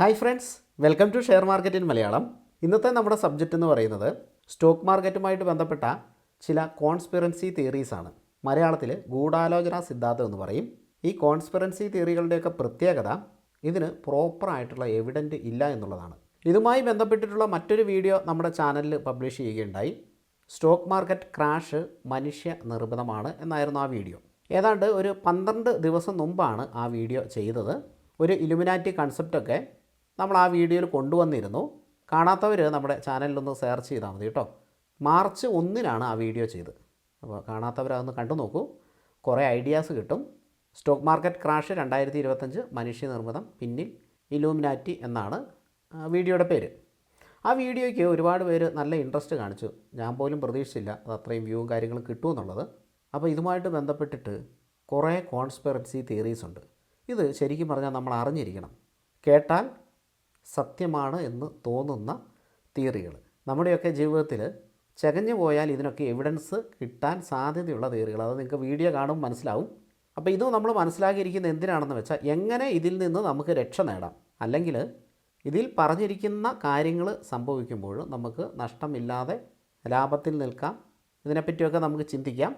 Hi friends welcome to share market in Malayalam. ഇന്നത്തെ നമ്മുടെ subject എന്ന് പറയുന്നത് സ്റ്റോക്ക് മാർക്കറ്റുമായിട്ട് ബന്ധപ്പെട്ട ചില കോൺസ്പിറൻസി തിയറീസ് ആണ്. മലയാളത്തിൽ ഗൂഢാലോചന സിദ്ധാന്തം എന്ന് പറയും. ഈ കോൺസ്പിറൻസി തിയറികളുടെയൊക്കെ പ്രത്യേകത ഇതിന് പ്രോപ്പറായിട്ടുള്ള എവിഡന്റ് ഇല്ല എന്നുള്ളതാണ്. ഇതുമായി ബന്ധപ്പെട്ടിട്ടുള്ള മറ്റൊരു വീഡിയോ നമ്മുടെ ചാനലിൽ പബ്ലിഷ് ചെയ്യുകയുണ്ടായി. സ്റ്റോക്ക് മാർക്കറ്റ് ക്രാഷ് മനുഷ്യ നിർമ്മിതമാണ് എന്നായിരുന്നു ആ വീഡിയോ ഏതാണ്ട് ഒരു പന്ത്രണ്ട് ദിവസം മുമ്പാണ് ആ വീഡിയോ ചെയ്തത്. ഒരു ഇലുമിനാറ്റി കൺസെപ്റ്റൊക്കെ നമ്മൾ ആ വീഡിയോയിൽ കൊണ്ടുവന്നിരുന്നു. കാണാത്തവർ നമ്മുടെ ചാനലിലൊന്ന് സെർച്ച് ചെയ്താൽ മതി കേട്ടോ. മാർച്ച് ഒന്നിനാണ് ആ വീഡിയോ ചെയ്തത്. അപ്പോൾ കാണാത്തവർ അതൊന്ന് കണ്ടു നോക്കൂ. കുറേ ഐഡിയാസ് കിട്ടും. സ്റ്റോക്ക് മാർക്കറ്റ് ക്രാഷ് രണ്ടായിരത്തി ഇരുപത്തഞ്ച് മനുഷ്യനിർമ്മിതം പിന്നിൽ ഇലൂമിനാറ്റി എന്നാണ് വീഡിയോയുടെ പേര്. ആ വീഡിയോയ്ക്ക് ഒരുപാട് പേര് നല്ല ഇൻട്രസ്റ്റ് കാണിച്ചു. ഞാൻ പോലും പ്രതീക്ഷിച്ചില്ല അത് അത്രയും വ്യൂവും കാര്യങ്ങളും കിട്ടുമെന്നുള്ളത് അപ്പോൾ ഇതുമായിട്ട് ബന്ധപ്പെട്ടിട്ട് കുറേ കോൺസ്പെറൻസി തിയറീസ് ഉണ്ട്. ഇത് ശരിക്കും പറഞ്ഞാൽ നമ്മൾ അറിഞ്ഞിരിക്കണം. കേട്ടാൽ സത്യമാണ് എന്ന് തോന്നുന്ന തിയറികൾ. നമ്മുടെയൊക്കെ ജീവിതത്തിൽ ചകഞ്ഞു പോയാൽ ഇതിനൊക്കെ എവിഡൻസ് കിട്ടാൻ സാധ്യതയുള്ള തിയറികൾ. അത് നിങ്ങൾക്ക് വീഡിയോ കാണും മനസ്സിലാവും. അപ്പോൾ ഇത് നമ്മൾ മനസ്സിലാക്കിയിരിക്കുന്നത് എന്തിനാണെന്ന് വെച്ചാൽ എങ്ങനെ ഇതിൽ നിന്ന് നമുക്ക് രക്ഷ നേടാം. അല്ലെങ്കിൽ ഇതിൽ പറഞ്ഞിരിക്കുന്ന കാര്യങ്ങൾ സംഭവിക്കുമ്പോൾ നമുക്ക് നഷ്ടമില്ലാതെ ലാഭത്തിൽ നിൽക്കാം. ഇതിനെപ്പറ്റിയൊക്കെ നമുക്ക് ചിന്തിക്കാം.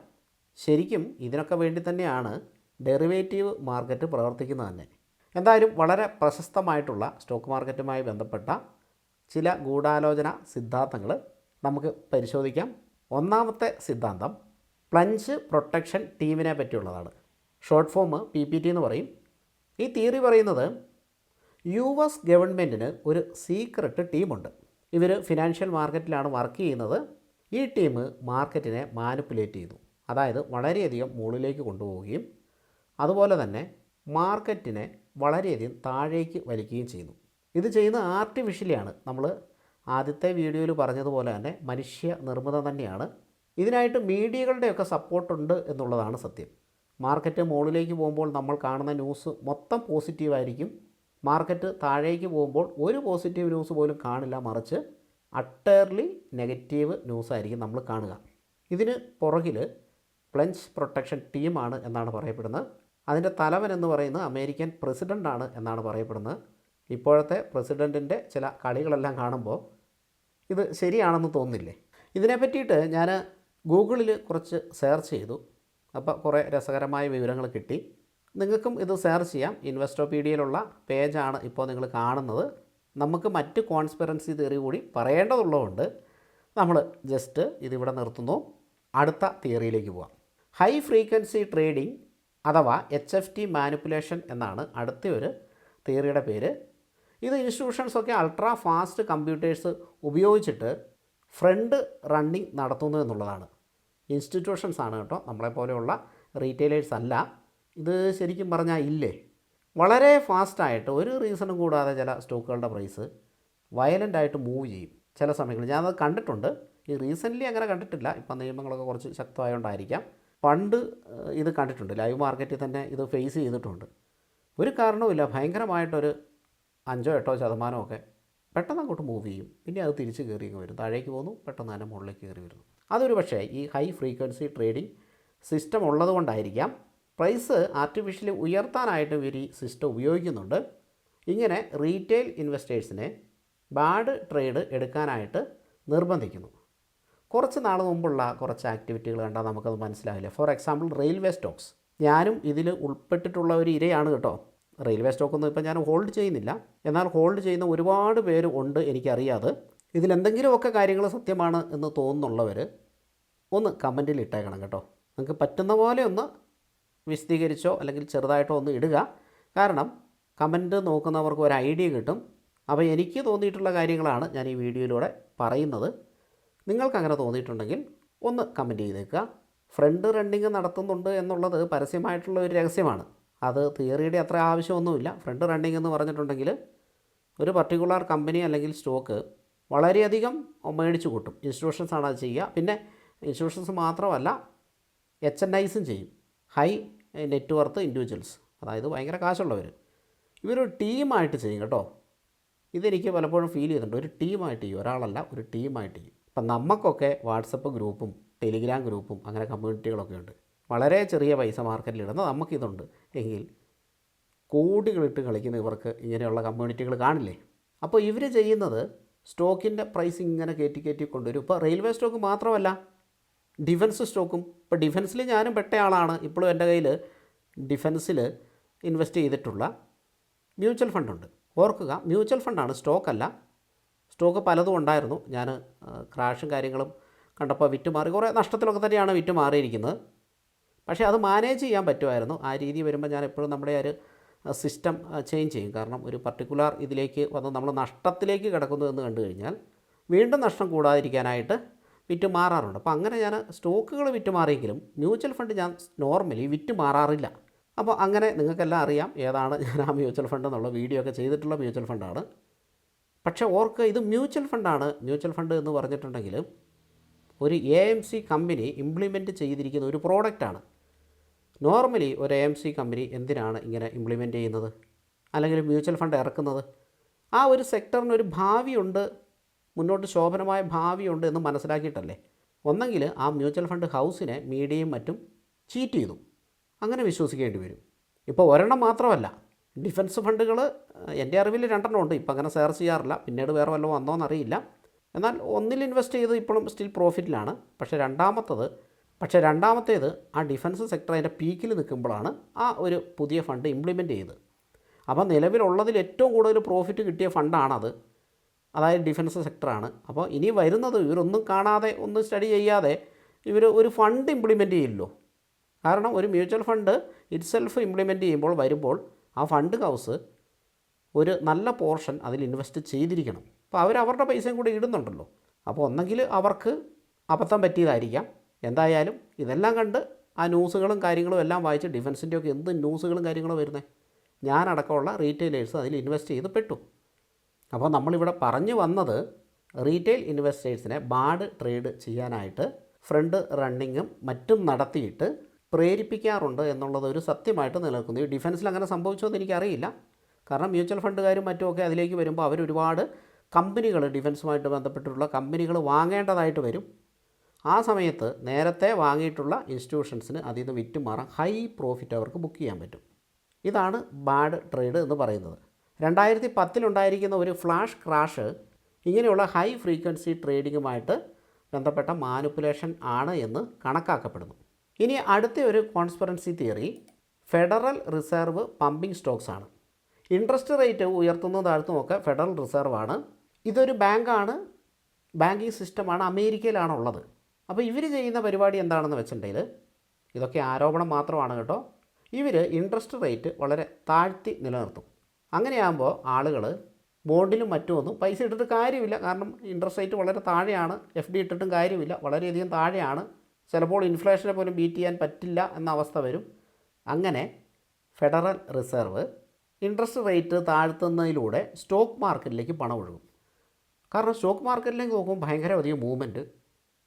ശരിക്കും ഇതിനൊക്കെ വേണ്ടി തന്നെയാണ് ഡെറിവേറ്റീവ് മാർക്കറ്റ് പ്രവർത്തിക്കുന്നത് തന്നെ. എന്തായാലും വളരെ പ്രശസ്തമായിട്ടുള്ള സ്റ്റോക്ക് മാർക്കറ്റുമായി ബന്ധപ്പെട്ട ചില ഗൂഢാലോചന സിദ്ധാന്തങ്ങൾ നമുക്ക് പരിശോധിക്കാം. ഒന്നാമത്തെ സിദ്ധാന്തം പ്ലഞ്ച് പ്രൊട്ടക്ഷൻ ടീമിനെ പറ്റിയുള്ളതാണ്. Short form P P T എന്ന് പറയും. ഈ തിയറി പറയുന്നത് യു എസ് ഗവൺമെന്റിന് ഒരു സീക്രട്ട് ടീമുണ്ട്. ഇവർ ഫിനാൻഷ്യൽ മാർക്കറ്റിലാണ് വർക്ക് ചെയ്യുന്നത്. ഈ ടീം മാർക്കറ്റിനെ മാനിപ്പുലേറ്റ് ചെയ്തു. അതായത് വളരെയധികം മുകളിലേക്ക് കൊണ്ടുപോവുകയും അതുപോലെ തന്നെ മാർക്കറ്റിനെ വളരെയധികം താഴേക്ക് വലിക്കുകയും ചെയ്യുന്നു. ഇത് ചെയ്യുന്ന ആർട്ടിഫിഷ്യലിയാണ് നമ്മൾ ആദ്യത്തെ വീഡിയോയിൽ പറഞ്ഞതുപോലെ തന്നെ മനുഷ്യ നിർമ്മിതം തന്നെയാണ്. ഇതിനായിട്ട് മീഡിയകളുടെയൊക്കെ സപ്പോർട്ടുണ്ട് എന്നുള്ളതാണ് സത്യം. മാർക്കറ്റ് മുകളിലേക്ക് പോകുമ്പോൾ നമ്മൾ കാണുന്ന ന്യൂസ് മൊത്തം പോസിറ്റീവായിരിക്കും മാർക്കറ്റ് താഴേക്ക് പോകുമ്പോൾ ഒരു പോസിറ്റീവ് ന്യൂസ് പോലും കാണില്ല. മറിച്ച് അട്ടേർലി നെഗറ്റീവ് ന്യൂസ് ആയിരിക്കും നമ്മൾ കാണുക. ഇതിന് പുറകിൽ പ്ലഞ്ച് പ്രൊട്ടക്ഷൻ ടീമാണ് എന്നാണ് പറയപ്പെടുന്നത്. അതിന്റെ തലവൻ എന്ന് പറയുന്നത് അമേരിക്കൻ പ്രസിഡന്റാണ് എന്നാണ് പറയപ്പെടുന്നത്. ഇപ്പോഴത്തെ പ്രസിഡന്റിന്റെ ചില കളികളെല്ലാം കാണുമ്പോൾ ഇത് ശരിയാണെന്ന് തോന്നില്ലേ ഇതിനെ പറ്റിയിട്ട് ഞാൻ ഗൂഗിളിൽ കുറച്ച് സെർച്ച് ചെയ്തു. അപ്പോൾ കുറേ രസകരമായ വിവരങ്ങൾ കിട്ടി. നിങ്ങൾക്കും ഇത് സെർച്ച് ചെയ്യാം. ഇൻവെസ്റ്റോപീഡിയയിലുള്ള പേജാണ് ഇപ്പോൾ നിങ്ങൾ കാണുന്നത്. നമുക്ക് മറ്റ് കോൺസ്പിറൻസി തിയറി കൂടി പറയേണ്ടതുള്ളതുകൊണ്ട് നമ്മൾ ജസ്റ്റ് ഇതിവിടെ നിർത്തുന്നു. അടുത്ത തിയറിയിലേക്ക് പോവാം. ഹൈ ഫ്രീക്വൻസി ട്രേഡിംഗ് അഥവാ എച്ച് എഫ് ടി മാനിപ്പുലേഷൻ എന്നാണ് അടുത്ത ഒരു തിയറിയുടെ പേര്. ഇത് ഇൻസ്റ്റിറ്റ്യൂഷൻസൊക്കെ അൾട്രാ ഫാസ്റ്റ് കമ്പ്യൂട്ടേഴ്സ് ഉപയോഗിച്ചിട്ട് ഫ്രണ്ട് റണ്ണിങ് നടത്തുന്നു എന്നുള്ളതാണ്. ഇൻസ്റ്റിറ്റ്യൂഷൻസ് ആണ് കേട്ടോ നമ്മളെപ്പോലെയുള്ള റീറ്റെയിലേഴ്സ് അല്ല. ഇത് ശരിക്കും പറഞ്ഞാൽ ഇല്ലേ? വളരെ ഫാസ്റ്റായിട്ട് ഒരു റീസണും കൂടാതെ ചില സ്റ്റോക്കുകളുടെ പ്രൈസ് വയലന്റായിട്ട് മൂവ് ചെയ്യും ചില സമയങ്ങളിൽ. ഞാനത് കണ്ടിട്ടുണ്ട്. ഈ റീസെന്റ്ലി അങ്ങനെ കണ്ടിട്ടില്ല. ഇപ്പം നിയമങ്ങളൊക്കെ കുറച്ച് ശക്തമായതുകൊണ്ടായിരിക്കാം പണ്ട് ഇത് കണ്ടിട്ടുണ്ട്. ലൈവ് മാർക്കറ്റിൽ തന്നെ ഇത് ഫേസ് ചെയ്തിട്ടുണ്ട്. ഒരു കാരണവുമില്ല. ഭയങ്കരമായിട്ടൊരു അഞ്ചോ എട്ടോ ശതമാനമൊക്കെ പെട്ടെന്ന് അങ്ങോട്ട് മൂവ് ചെയ്യും. പിന്നെ അത് തിരിച്ച് കയറി വരും. താഴേക്ക് പോകുന്നു പെട്ടെന്ന് തന്നെ മുകളിലേക്ക് കയറി വരുന്നു. അതൊരു പക്ഷേ ഈ ഹൈ ഫ്രീക്വൻസി ട്രേഡിംഗ് സിസ്റ്റം ഉള്ളതുകൊണ്ടായിരിക്കാം പ്രൈസ് ആർട്ടിഫിഷ്യലി ഉയർത്താനായിട്ട് ഇവർ ഈ സിസ്റ്റം ഉപയോഗിക്കുന്നുണ്ട്. ഇങ്ങനെ റീറ്റെയിൽ ഇൻവെസ്റ്റേഴ്സിനെ ബാഡ് ട്രേഡ് എടുക്കാനായിട്ട് നിർബന്ധിക്കുന്നു. കുറച്ച് നാൾ മുമ്പുള്ള കുറച്ച് ആക്ടിവിറ്റികൾ കണ്ടാൽ നമുക്കത് മനസ്സിലാവില്ല. ഫോർ എക്സാമ്പിൾ റെയിൽവേ സ്റ്റോക്സ് ഞാനും ഇതിൽ ഉൾപ്പെട്ടിട്ടുള്ള ഒരു ഇരയാണ് കേട്ടോ. റെയിൽവേ സ്റ്റോക്കൊന്നും ഇപ്പം ഞാൻ ഹോൾഡ് ചെയ്യുന്നില്ല. എന്നാൽ ഹോൾഡ് ചെയ്യുന്ന ഒരുപാട് പേര് ഉണ്ട് എനിക്കറിയാതെ. ഇതിലെന്തെങ്കിലുമൊക്കെ കാര്യങ്ങൾ സത്യമാണ് എന്ന് തോന്നുന്നുള്ളവർ ഒന്ന് കമന്റിൽ ഇട്ടേക്കണം കേട്ടോ. നിങ്ങൾക്ക് പറ്റുന്ന പോലെ ഒന്ന് വിശദീകരിച്ചോ അല്ലെങ്കിൽ ചെറുതായിട്ടോ ഒന്ന് ഇടുക. കാരണം കമന്റ് നോക്കുന്നവർക്ക് ഒരു ഐഡിയ കിട്ടും. അപ്പോൾ എനിക്ക് തോന്നിയിട്ടുള്ള കാര്യങ്ങളാണ് ഞാൻ ഈ വീഡിയോയിലൂടെ പറയുന്നത്. നിങ്ങൾക്ക് അങ്ങനെ തോന്നിയിട്ടുണ്ടെങ്കിൽ ഒന്ന് കമന്റ് ചെയ്തേക്കുക. ഫ്രണ്ട് റണ്ണിങ് നടത്തുന്നുണ്ട് എന്നുള്ളത് പരസ്യമായിട്ടുള്ള ഒരു രഹസ്യമാണ്. അത് തിയറിയുടെ അത്ര ആവശ്യമൊന്നുമില്ല. ഫ്രണ്ട് റണ്ണിങ് എന്ന് പറഞ്ഞിട്ടുണ്ടെങ്കിൽ ഒരു പർട്ടിക്കുലർ കമ്പനി അല്ലെങ്കിൽ സ്റ്റോക്ക് വളരെയധികം മേടിച്ചു കൂട്ടും. ഇൻസ്റ്റിറ്റ്യൂഷൻസ് ആണ് അത് ചെയ്യുക. പിന്നെ ഇൻസ്റ്റിറ്റ്യൂഷൻസ് മാത്രമല്ല എച്ച് എൻ ഐസും ചെയ്യും. High net worth individuals. അതായത് ഭയങ്കര കാശുള്ളവർ. ഇവരൊരു ടീമായിട്ട് ചെയ്യും കേട്ടോ. ഇതെനിക്ക് പലപ്പോഴും ഫീൽ ചെയ്തിട്ടുണ്ട് ഒരു ടീമായിട്ട് ചെയ്യും. ഒരാളല്ല ഒരു ടീമായിട്ട് ചെയ്യും. ഇപ്പം നമുക്കൊക്കെ വാട്സപ്പ് ഗ്രൂപ്പും ടെലിഗ്രാം ഗ്രൂപ്പും അങ്ങനെ കമ്മ്യൂണിറ്റികളൊക്കെ ഉണ്ട്. വളരെ ചെറിയ പൈസ മാർക്കറ്റിലിടുന്ന നമുക്കിതുണ്ട്. എങ്കിൽ കോടികളിട്ട് കളിക്കുന്ന ഇവർക്ക് ഇങ്ങനെയുള്ള കമ്മ്യൂണിറ്റികൾ കാണില്ലേ? അപ്പോൾ ഇവർ ചെയ്യുന്നത് സ്റ്റോക്കിന്റെ പ്രൈസ് ഇങ്ങനെ കയറ്റി കയറ്റി കൊണ്ടുവരും. ഇപ്പോൾ റെയിൽവേ സ്റ്റോക്ക് മാത്രമല്ല ഡിഫൻസ് സ്റ്റോക്കും. ഇപ്പോൾ ഡിഫൻസിൽ ഞാനും പെട്ട ആളാണ്. ഇപ്പോഴും എന്റെ കയ്യിൽ ഡിഫൻസിൽ ഇൻവെസ്റ്റ് ചെയ്തിട്ടുള്ള മ്യൂച്വൽ ഫണ്ടുണ്ട്. ഓർക്കുക മ്യൂച്വൽ ഫണ്ടാണ് സ്റ്റോക്കല്ല. സ്റ്റോക്ക് പലതും ഉണ്ടായിരുന്നു. ഞാൻ ക്രാഷും കാര്യങ്ങളും കണ്ടപ്പോൾ വിറ്റ് മാറി കുറേ നഷ്ടത്തിലൊക്കെ തന്നെയാണ് വിറ്റ് മാറിയിരിക്കുന്നത് പക്ഷേ അത് മാനേജ് ചെയ്യാൻ പറ്റുമായിരുന്നു. ആ രീതി വരുമ്പോൾ ഞാൻ എപ്പോഴും നമ്മുടെ ഒരു സിസ്റ്റം ചേഞ്ച് ചെയ്യും. കാരണം ഒരു പർട്ടിക്കുലർ ഇതിലേക്ക് വന്ന് നമ്മൾ നഷ്ടത്തിലേക്ക് കിടക്കുന്നു എന്ന് കണ്ടു കഴിഞ്ഞാൽ വീണ്ടും നഷ്ടം കൂടാതിരിക്കാനായിട്ട് വിറ്റ് മാറാറുണ്ട് അപ്പോൾ അങ്ങനെ ഞാൻ സ്റ്റോക്കുകൾ വിറ്റ് മാറിയെങ്കിലും മ്യൂച്വൽ ഫണ്ട് ഞാൻ നോർമലി വിറ്റ് മാറാറില്ല അപ്പോൾ അങ്ങനെ നിങ്ങൾക്കെല്ലാം അറിയാം ഏതാണ് ഞാൻ ആ മ്യൂച്വൽ ഫണ്ട് എന്നുള്ള വീഡിയോ ഒക്കെ ചെയ്തിട്ടുള്ള മ്യൂച്വൽ ഫണ്ടാണ്. പക്ഷേ ഓർക്ക് ഇത് മ്യൂച്വൽ ഫണ്ടാണ്. മ്യൂച്വൽ ഫണ്ട് എന്ന് പറഞ്ഞിട്ടുണ്ടെങ്കിൽ ഒരു A M C company implement ചെയ്തിരിക്കുന്ന ഒരു പ്രോഡക്റ്റാണ്. നോർമലി ഒരു എ എം സി കമ്പനി എന്തിനാണ് ഇങ്ങനെ ഇംപ്ലിമെന്റ് ചെയ്യുന്നത്? അല്ലെങ്കിൽ മ്യൂച്വൽ ഫണ്ട് ഇറക്കുന്നത്? ആ ഒരു സെക്ടറിന് ഒരു ഭാവിയുണ്ട് മുന്നോട്ട് ശോഭനമായ ഭാവിയുണ്ട് എന്ന് മനസ്സിലാക്കിയിട്ടല്ലേ? ഒന്നെങ്കിൽ ആ മ്യൂച്വൽ ഫണ്ട് ഹൗസിനെ മീഡിയയും മറ്റും ചീറ്റ് ചെയ്തു. അങ്ങനെ വിശ്വസിക്കേണ്ടി വരും. ഇപ്പോൾ ഒരെണ്ണം മാത്രമല്ല. ഡിഫൻസ് ഫണ്ടുകൾ എന്റെ അറിവിൽ രണ്ടെണ്ണം ഉണ്ട്. ഇപ്പം അങ്ങനെ സെർച്ച് ചെയ്യാറില്ല. പിന്നീട് വേറെ വല്ലതും വന്നോന്നറിയില്ല എന്നാൽ ഒന്നിൽ ഇൻവെസ്റ്റ് ചെയ്ത് ഇപ്പോഴും സ്റ്റിൽ പ്രോഫിറ്റിലാണ്. പക്ഷേ രണ്ടാമത്തത് പക്ഷേ രണ്ടാമത്തേത് ആ ഡിഫൻസ് സെക്ടർ അതിന്റെ പീക്കിൽ നിൽക്കുമ്പോഴാണ് ആ ഒരു പുതിയ ഫണ്ട് ഇംപ്ലിമെന്റ് ചെയ്ത് അപ്പോൾ നിലവിലുള്ളതിൽ ഏറ്റവും കൂടുതൽ പ്രോഫിറ്റ് കിട്ടിയ ഫണ്ടാണത്. അതായത് ഡിഫൻസ് സെക്ടറാണ്. അപ്പോൾ ഇനി വരുന്നത് ഇവരൊന്നും കാണാതെ ഒന്നും സ്റ്റഡി ചെയ്യാതെ ഇവർ ഒരു ഫണ്ട് ഇംപ്ലിമെന്റ് ചെയ്യില്ലോ കാരണം ഒരു മ്യൂച്വൽ ഫണ്ട് ഇറ്റ്സെൽഫ് ഇംപ്ലിമെന്റ് ചെയ്യുമ്പോൾ വരുമ്പോൾ ആ ഫണ്ട് ഹൗസ് ഒരു നല്ല പോർഷൻ അതിൽ ഇൻവെസ്റ്റ് ചെയ്തിരിക്കണം. അപ്പോൾ അവർ അവരുടെ പൈസയും കൂടി ഇടുന്നുണ്ടല്ലോ. അപ്പോൾ ഒന്നെങ്കിൽ അവർക്ക് അബദ്ധം പറ്റിയതായിരിക്കാം. എന്തായാലും ഇതെല്ലാം കണ്ട് ആ ന്യൂസുകളും കാര്യങ്ങളും എല്ലാം വായിച്ച് ഡിഫൻസിന്റെ ഒക്കെ എന്ത് ന്യൂസുകളും കാര്യങ്ങളും വരുന്നത് ഞാനടക്കമുള്ള റീറ്റെയിലേഴ്സ് അതിൽ ഇൻവെസ്റ്റ് ചെയ്ത് പെട്ടു. അപ്പോൾ നമ്മളിവിടെ പറഞ്ഞു വന്നത് റീറ്റെയിൽ ഇൻവെസ്റ്റേഴ്സിനെ ബാഡ് ട്രേഡ് ചെയ്യാനായിട്ട് ഫ്രണ്ട് റണ്ണിങ്ങും മറ്റും നടത്തിയിട്ട് പ്രേരിപ്പിക്കാറുണ്ട് എന്നുള്ളത് ഒരു സത്യമായിട്ട് നിലനിൽക്കുന്നു. ഈ ഡിഫൻസിൽ അങ്ങനെ സംഭവിച്ചോ എന്ന് എനിക്കറിയില്ല. കാരണം മ്യൂച്വൽ ഫണ്ടുകാരും മറ്റുമൊക്കെ അതിലേക്ക് വരുമ്പോൾ അവർ ഒരുപാട് കമ്പനികൾ ഡിഫൻസുമായിട്ട് ബന്ധപ്പെട്ടിട്ടുള്ള കമ്പനികൾ വാങ്ങേണ്ടതായിട്ട് വരും. ആ സമയത്ത് നേരത്തെ വാങ്ങിയിട്ടുള്ള ഇൻസ്റ്റിറ്റ്യൂഷൻസിന് അതിൽ നിന്ന് വിറ്റുമാറാൻ ഹൈ പ്രോഫിറ്റ് അവർക്ക് ബുക്ക് ചെയ്യാൻ പറ്റും. ഇതാണ് ബാഡ് ട്രേഡ് എന്ന് പറയുന്നത്. രണ്ടായിരത്തി പത്തിലുണ്ടായിരിക്കുന്ന ഒരു ഫ്ലാഷ് ക്രാഷ് ഇങ്ങനെയുള്ള ഹൈ ഫ്രീക്വൻസി ട്രേഡിങ്ങുമായിട്ട് ബന്ധപ്പെട്ട മാനിപ്പുലേഷൻ ആണ് എന്ന് കണക്കാക്കപ്പെടുന്നു. ഇനി അടുത്ത ഒരു conspiracy theory federal reserve pumping stocks ആണ്. ഇൻട്രസ്റ്റ് റേറ്റ് ഉയർത്തുന്നതും താഴ്ത്തുമൊക്കെ ഫെഡറൽ റിസർവ് ആണ്. ഇതൊരു ബാങ്കാണ്. ബാങ്കിങ് സിസ്റ്റമാണ് അമേരിക്കയിലാണുള്ളത്. അപ്പോൾ ഇവർ ചെയ്യുന്ന പരിപാടി എന്താണെന്ന് വെച്ചിട്ടുണ്ടെങ്കിൽ ഇതൊക്കെ ആരോപണം മാത്രമാണ് കേട്ടോ. ഇവർ ഇൻട്രസ്റ്റ് റേറ്റ് വളരെ താഴ്ത്തി നിലനിർത്തും. അങ്ങനെയാകുമ്പോൾ ആളുകൾ ബോണ്ടിലും മറ്റുമൊന്നും പൈസ ഇട്ടിട്ട് കാര്യമില്ല. കാരണം ഇൻട്രസ്റ്റ് റേറ്റ് വളരെ താഴെയാണ്. എഫ് ഡി ഇട്ടിട്ടും കാര്യമില്ല. വളരെയധികം താഴെയാണ്. ചിലപ്പോൾ ഇൻഫ്ലേഷനെ പോലും ബീറ്റ് ചെയ്യാൻ പറ്റില്ല എന്ന അവസ്ഥ വരും. അങ്ങനെ ഫെഡറൽ റിസർവ് ഇൻട്രസ്റ്റ് റേറ്റ് താഴ്ത്തുന്നതിലൂടെ സ്റ്റോക്ക് മാർക്കറ്റിലേക്ക് പണം ഒഴുകും. കാരണം സ്റ്റോക്ക് മാർക്കറ്റിലേക്ക് നോക്കുമ്പോൾ ഭയങ്കര അധികം മൂവ്മെന്റ്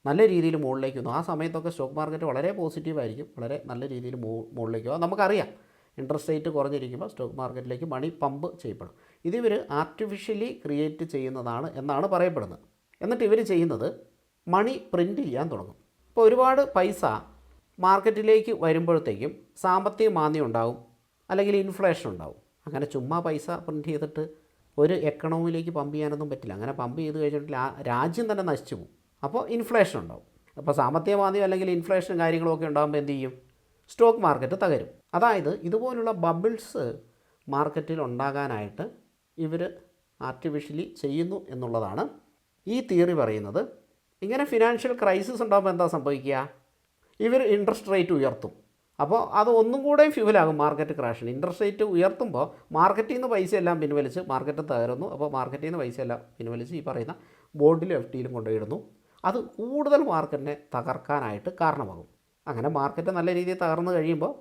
നല്ല രീതിയിൽ മുകളിലേക്ക് വന്നു. ആ സമയത്തൊക്കെ സ്റ്റോക്ക് മാർക്കറ്റ് വളരെ പോസിറ്റീവായിരിക്കും വളരെ നല്ല രീതിയിൽ മുകളിലേക്ക് പോകും നമുക്കറിയാം. ഇൻട്രസ്റ്റ് റേറ്റ് കുറഞ്ഞിരിക്കുമ്പോൾ സ്റ്റോക്ക് മാർക്കറ്റിലേക്ക് മണി പമ്പ് ചെയ്യപ്പെടും. ഇതിവർ ആർട്ടിഫിഷ്യലി ക്രിയേറ്റ് ചെയ്യുന്നതാണ് എന്നാണ് പറയപ്പെടുന്നത്. എന്നിട്ട് ഇവർ ചെയ്യുന്നത് മണി പ്രിന്റ് ചെയ്യാൻ തുടങ്ങും. ഇപ്പോൾ ഒരുപാട് പൈസ മാർക്കറ്റിലേക്ക് വരുമ്പോഴത്തേക്കും സാമ്പത്തിക മാന്ദ്യം ഉണ്ടാവും അല്ലെങ്കിൽ ഇൻഫ്ലേഷൻ ഉണ്ടാവും. അങ്ങനെ ചുമ്മാ പൈസ പ്രിന്റ് ചെയ്തിട്ട് ഒരു എക്കണോമിയിലേക്ക് പമ്പ് ചെയ്യാനൊന്നും പറ്റില്ല. അങ്ങനെ പമ്പ് ചെയ്ത് കഴിഞ്ഞിട്ടുണ്ടെങ്കിൽ രാജ്യം തന്നെ നശിച്ചു പോകും. അപ്പോൾ ഇൻഫ്ലേഷൻ ഉണ്ടാവും. അപ്പോൾ സാമ്പത്തിക മാന്ദ്യം അല്ലെങ്കിൽ ഇൻഫ്ലേഷൻ കാര്യങ്ങളൊക്കെ ഉണ്ടാകുമ്പോൾ എന്ത് ചെയ്യും? സ്റ്റോക്ക് മാർക്കറ്റ് തകരും. അതായത് ഇതുപോലുള്ള ബബിൾസ് മാർക്കറ്റിൽ ഉണ്ടാകാനായിട്ട് ഇവർ ആർട്ടിഫിഷ്യലി ചെയ്യുന്നു എന്നുള്ളതാണ് ഈ തിയറി പറയുന്നത്. ഇങ്ങനെ ഫിനാൻഷ്യൽ ക്രൈസിസ് ഉണ്ടാകുമ്പോൾ എന്താ സംഭവിക്കുക? ഇവർ ഇൻട്രസ്റ്റ് റേറ്റ് ഉയർത്തും. അപ്പോൾ അത് ഒന്നും കൂടെ ഫ്യൂവലാകും മാർക്കറ്റ് ക്രാഷിന് ഇൻട്രസ്റ്റ് റേറ്റ് ഉയർത്തുമ്പോൾ മാർക്കറ്റിൽ നിന്ന് പൈസ എല്ലാം പിൻവലിച്ച് മാർക്കറ്റ് തകരുന്നു. അപ്പോൾ മാർക്കറ്റിൽ നിന്ന് പൈസ എല്ലാം പിൻവലിച്ച് ഈ പറയുന്ന ബോണ്ടിലും എഫ് ടിയിലും കൊണ്ടുപോയിടുന്നു. അത് കൂടുതൽ മാർക്കറ്റിനെ തകർക്കാനായിട്ട് കാരണമാകും. അങ്ങനെ മാർക്കറ്റ് നല്ല രീതിയിൽ തകർന്നു കഴിയുമ്പോൾ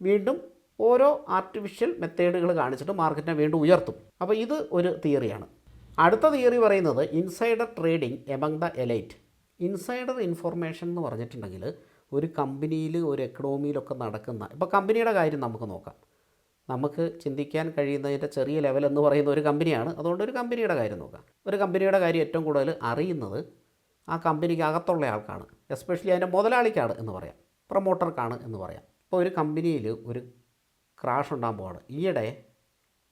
വീണ്ടും ഓരോ ആർട്ടിഫിഷ്യൽ മെത്തേഡുകൾ കാണിച്ചിട്ട് മാർക്കറ്റിനെ വീണ്ടും ഉയർത്തും. അപ്പോൾ ഇത് ഒരു തിയറിയാണ് അടുത്ത തിയറി പറയുന്നത് insider trading among the elite. Insider information എന്ന് പറഞ്ഞിട്ടുണ്ടെങ്കിൽ ഒരു കമ്പനിയിൽ ഒരു എക്കണോമിയിലൊക്കെ നടക്കുന്ന ഇപ്പോൾ കമ്പനിയുടെ കാര്യം നമുക്ക് നോക്കാം. നമുക്ക് ചിന്തിക്കാൻ കഴിയുന്നതിന്റെ ചെറിയ ലെവൽ എന്ന് പറയുന്ന ഒരു കമ്പനിയാണ്. അതുകൊണ്ട് ഒരു കമ്പനിയുടെ കാര്യം നോക്കാം. ഒരു കമ്പനിയുടെ കാര്യം ഏറ്റവും കൂടുതൽ അറിയുന്നത് ആ കമ്പനിക്ക് അകത്തുള്ള ആൾക്കാണ്. എസ്പെഷ്യലി അതിന്റെ മുതലാളിക്കാണ് എന്ന് പറയാം. പ്രൊമോട്ടർക്കാണ് എന്ന് പറയാം. ഇപ്പോൾ ഒരു കമ്പനിയിൽ ഒരു ക്രാഷ് ഉണ്ടാകുമ്പോൾ ഈയിടെ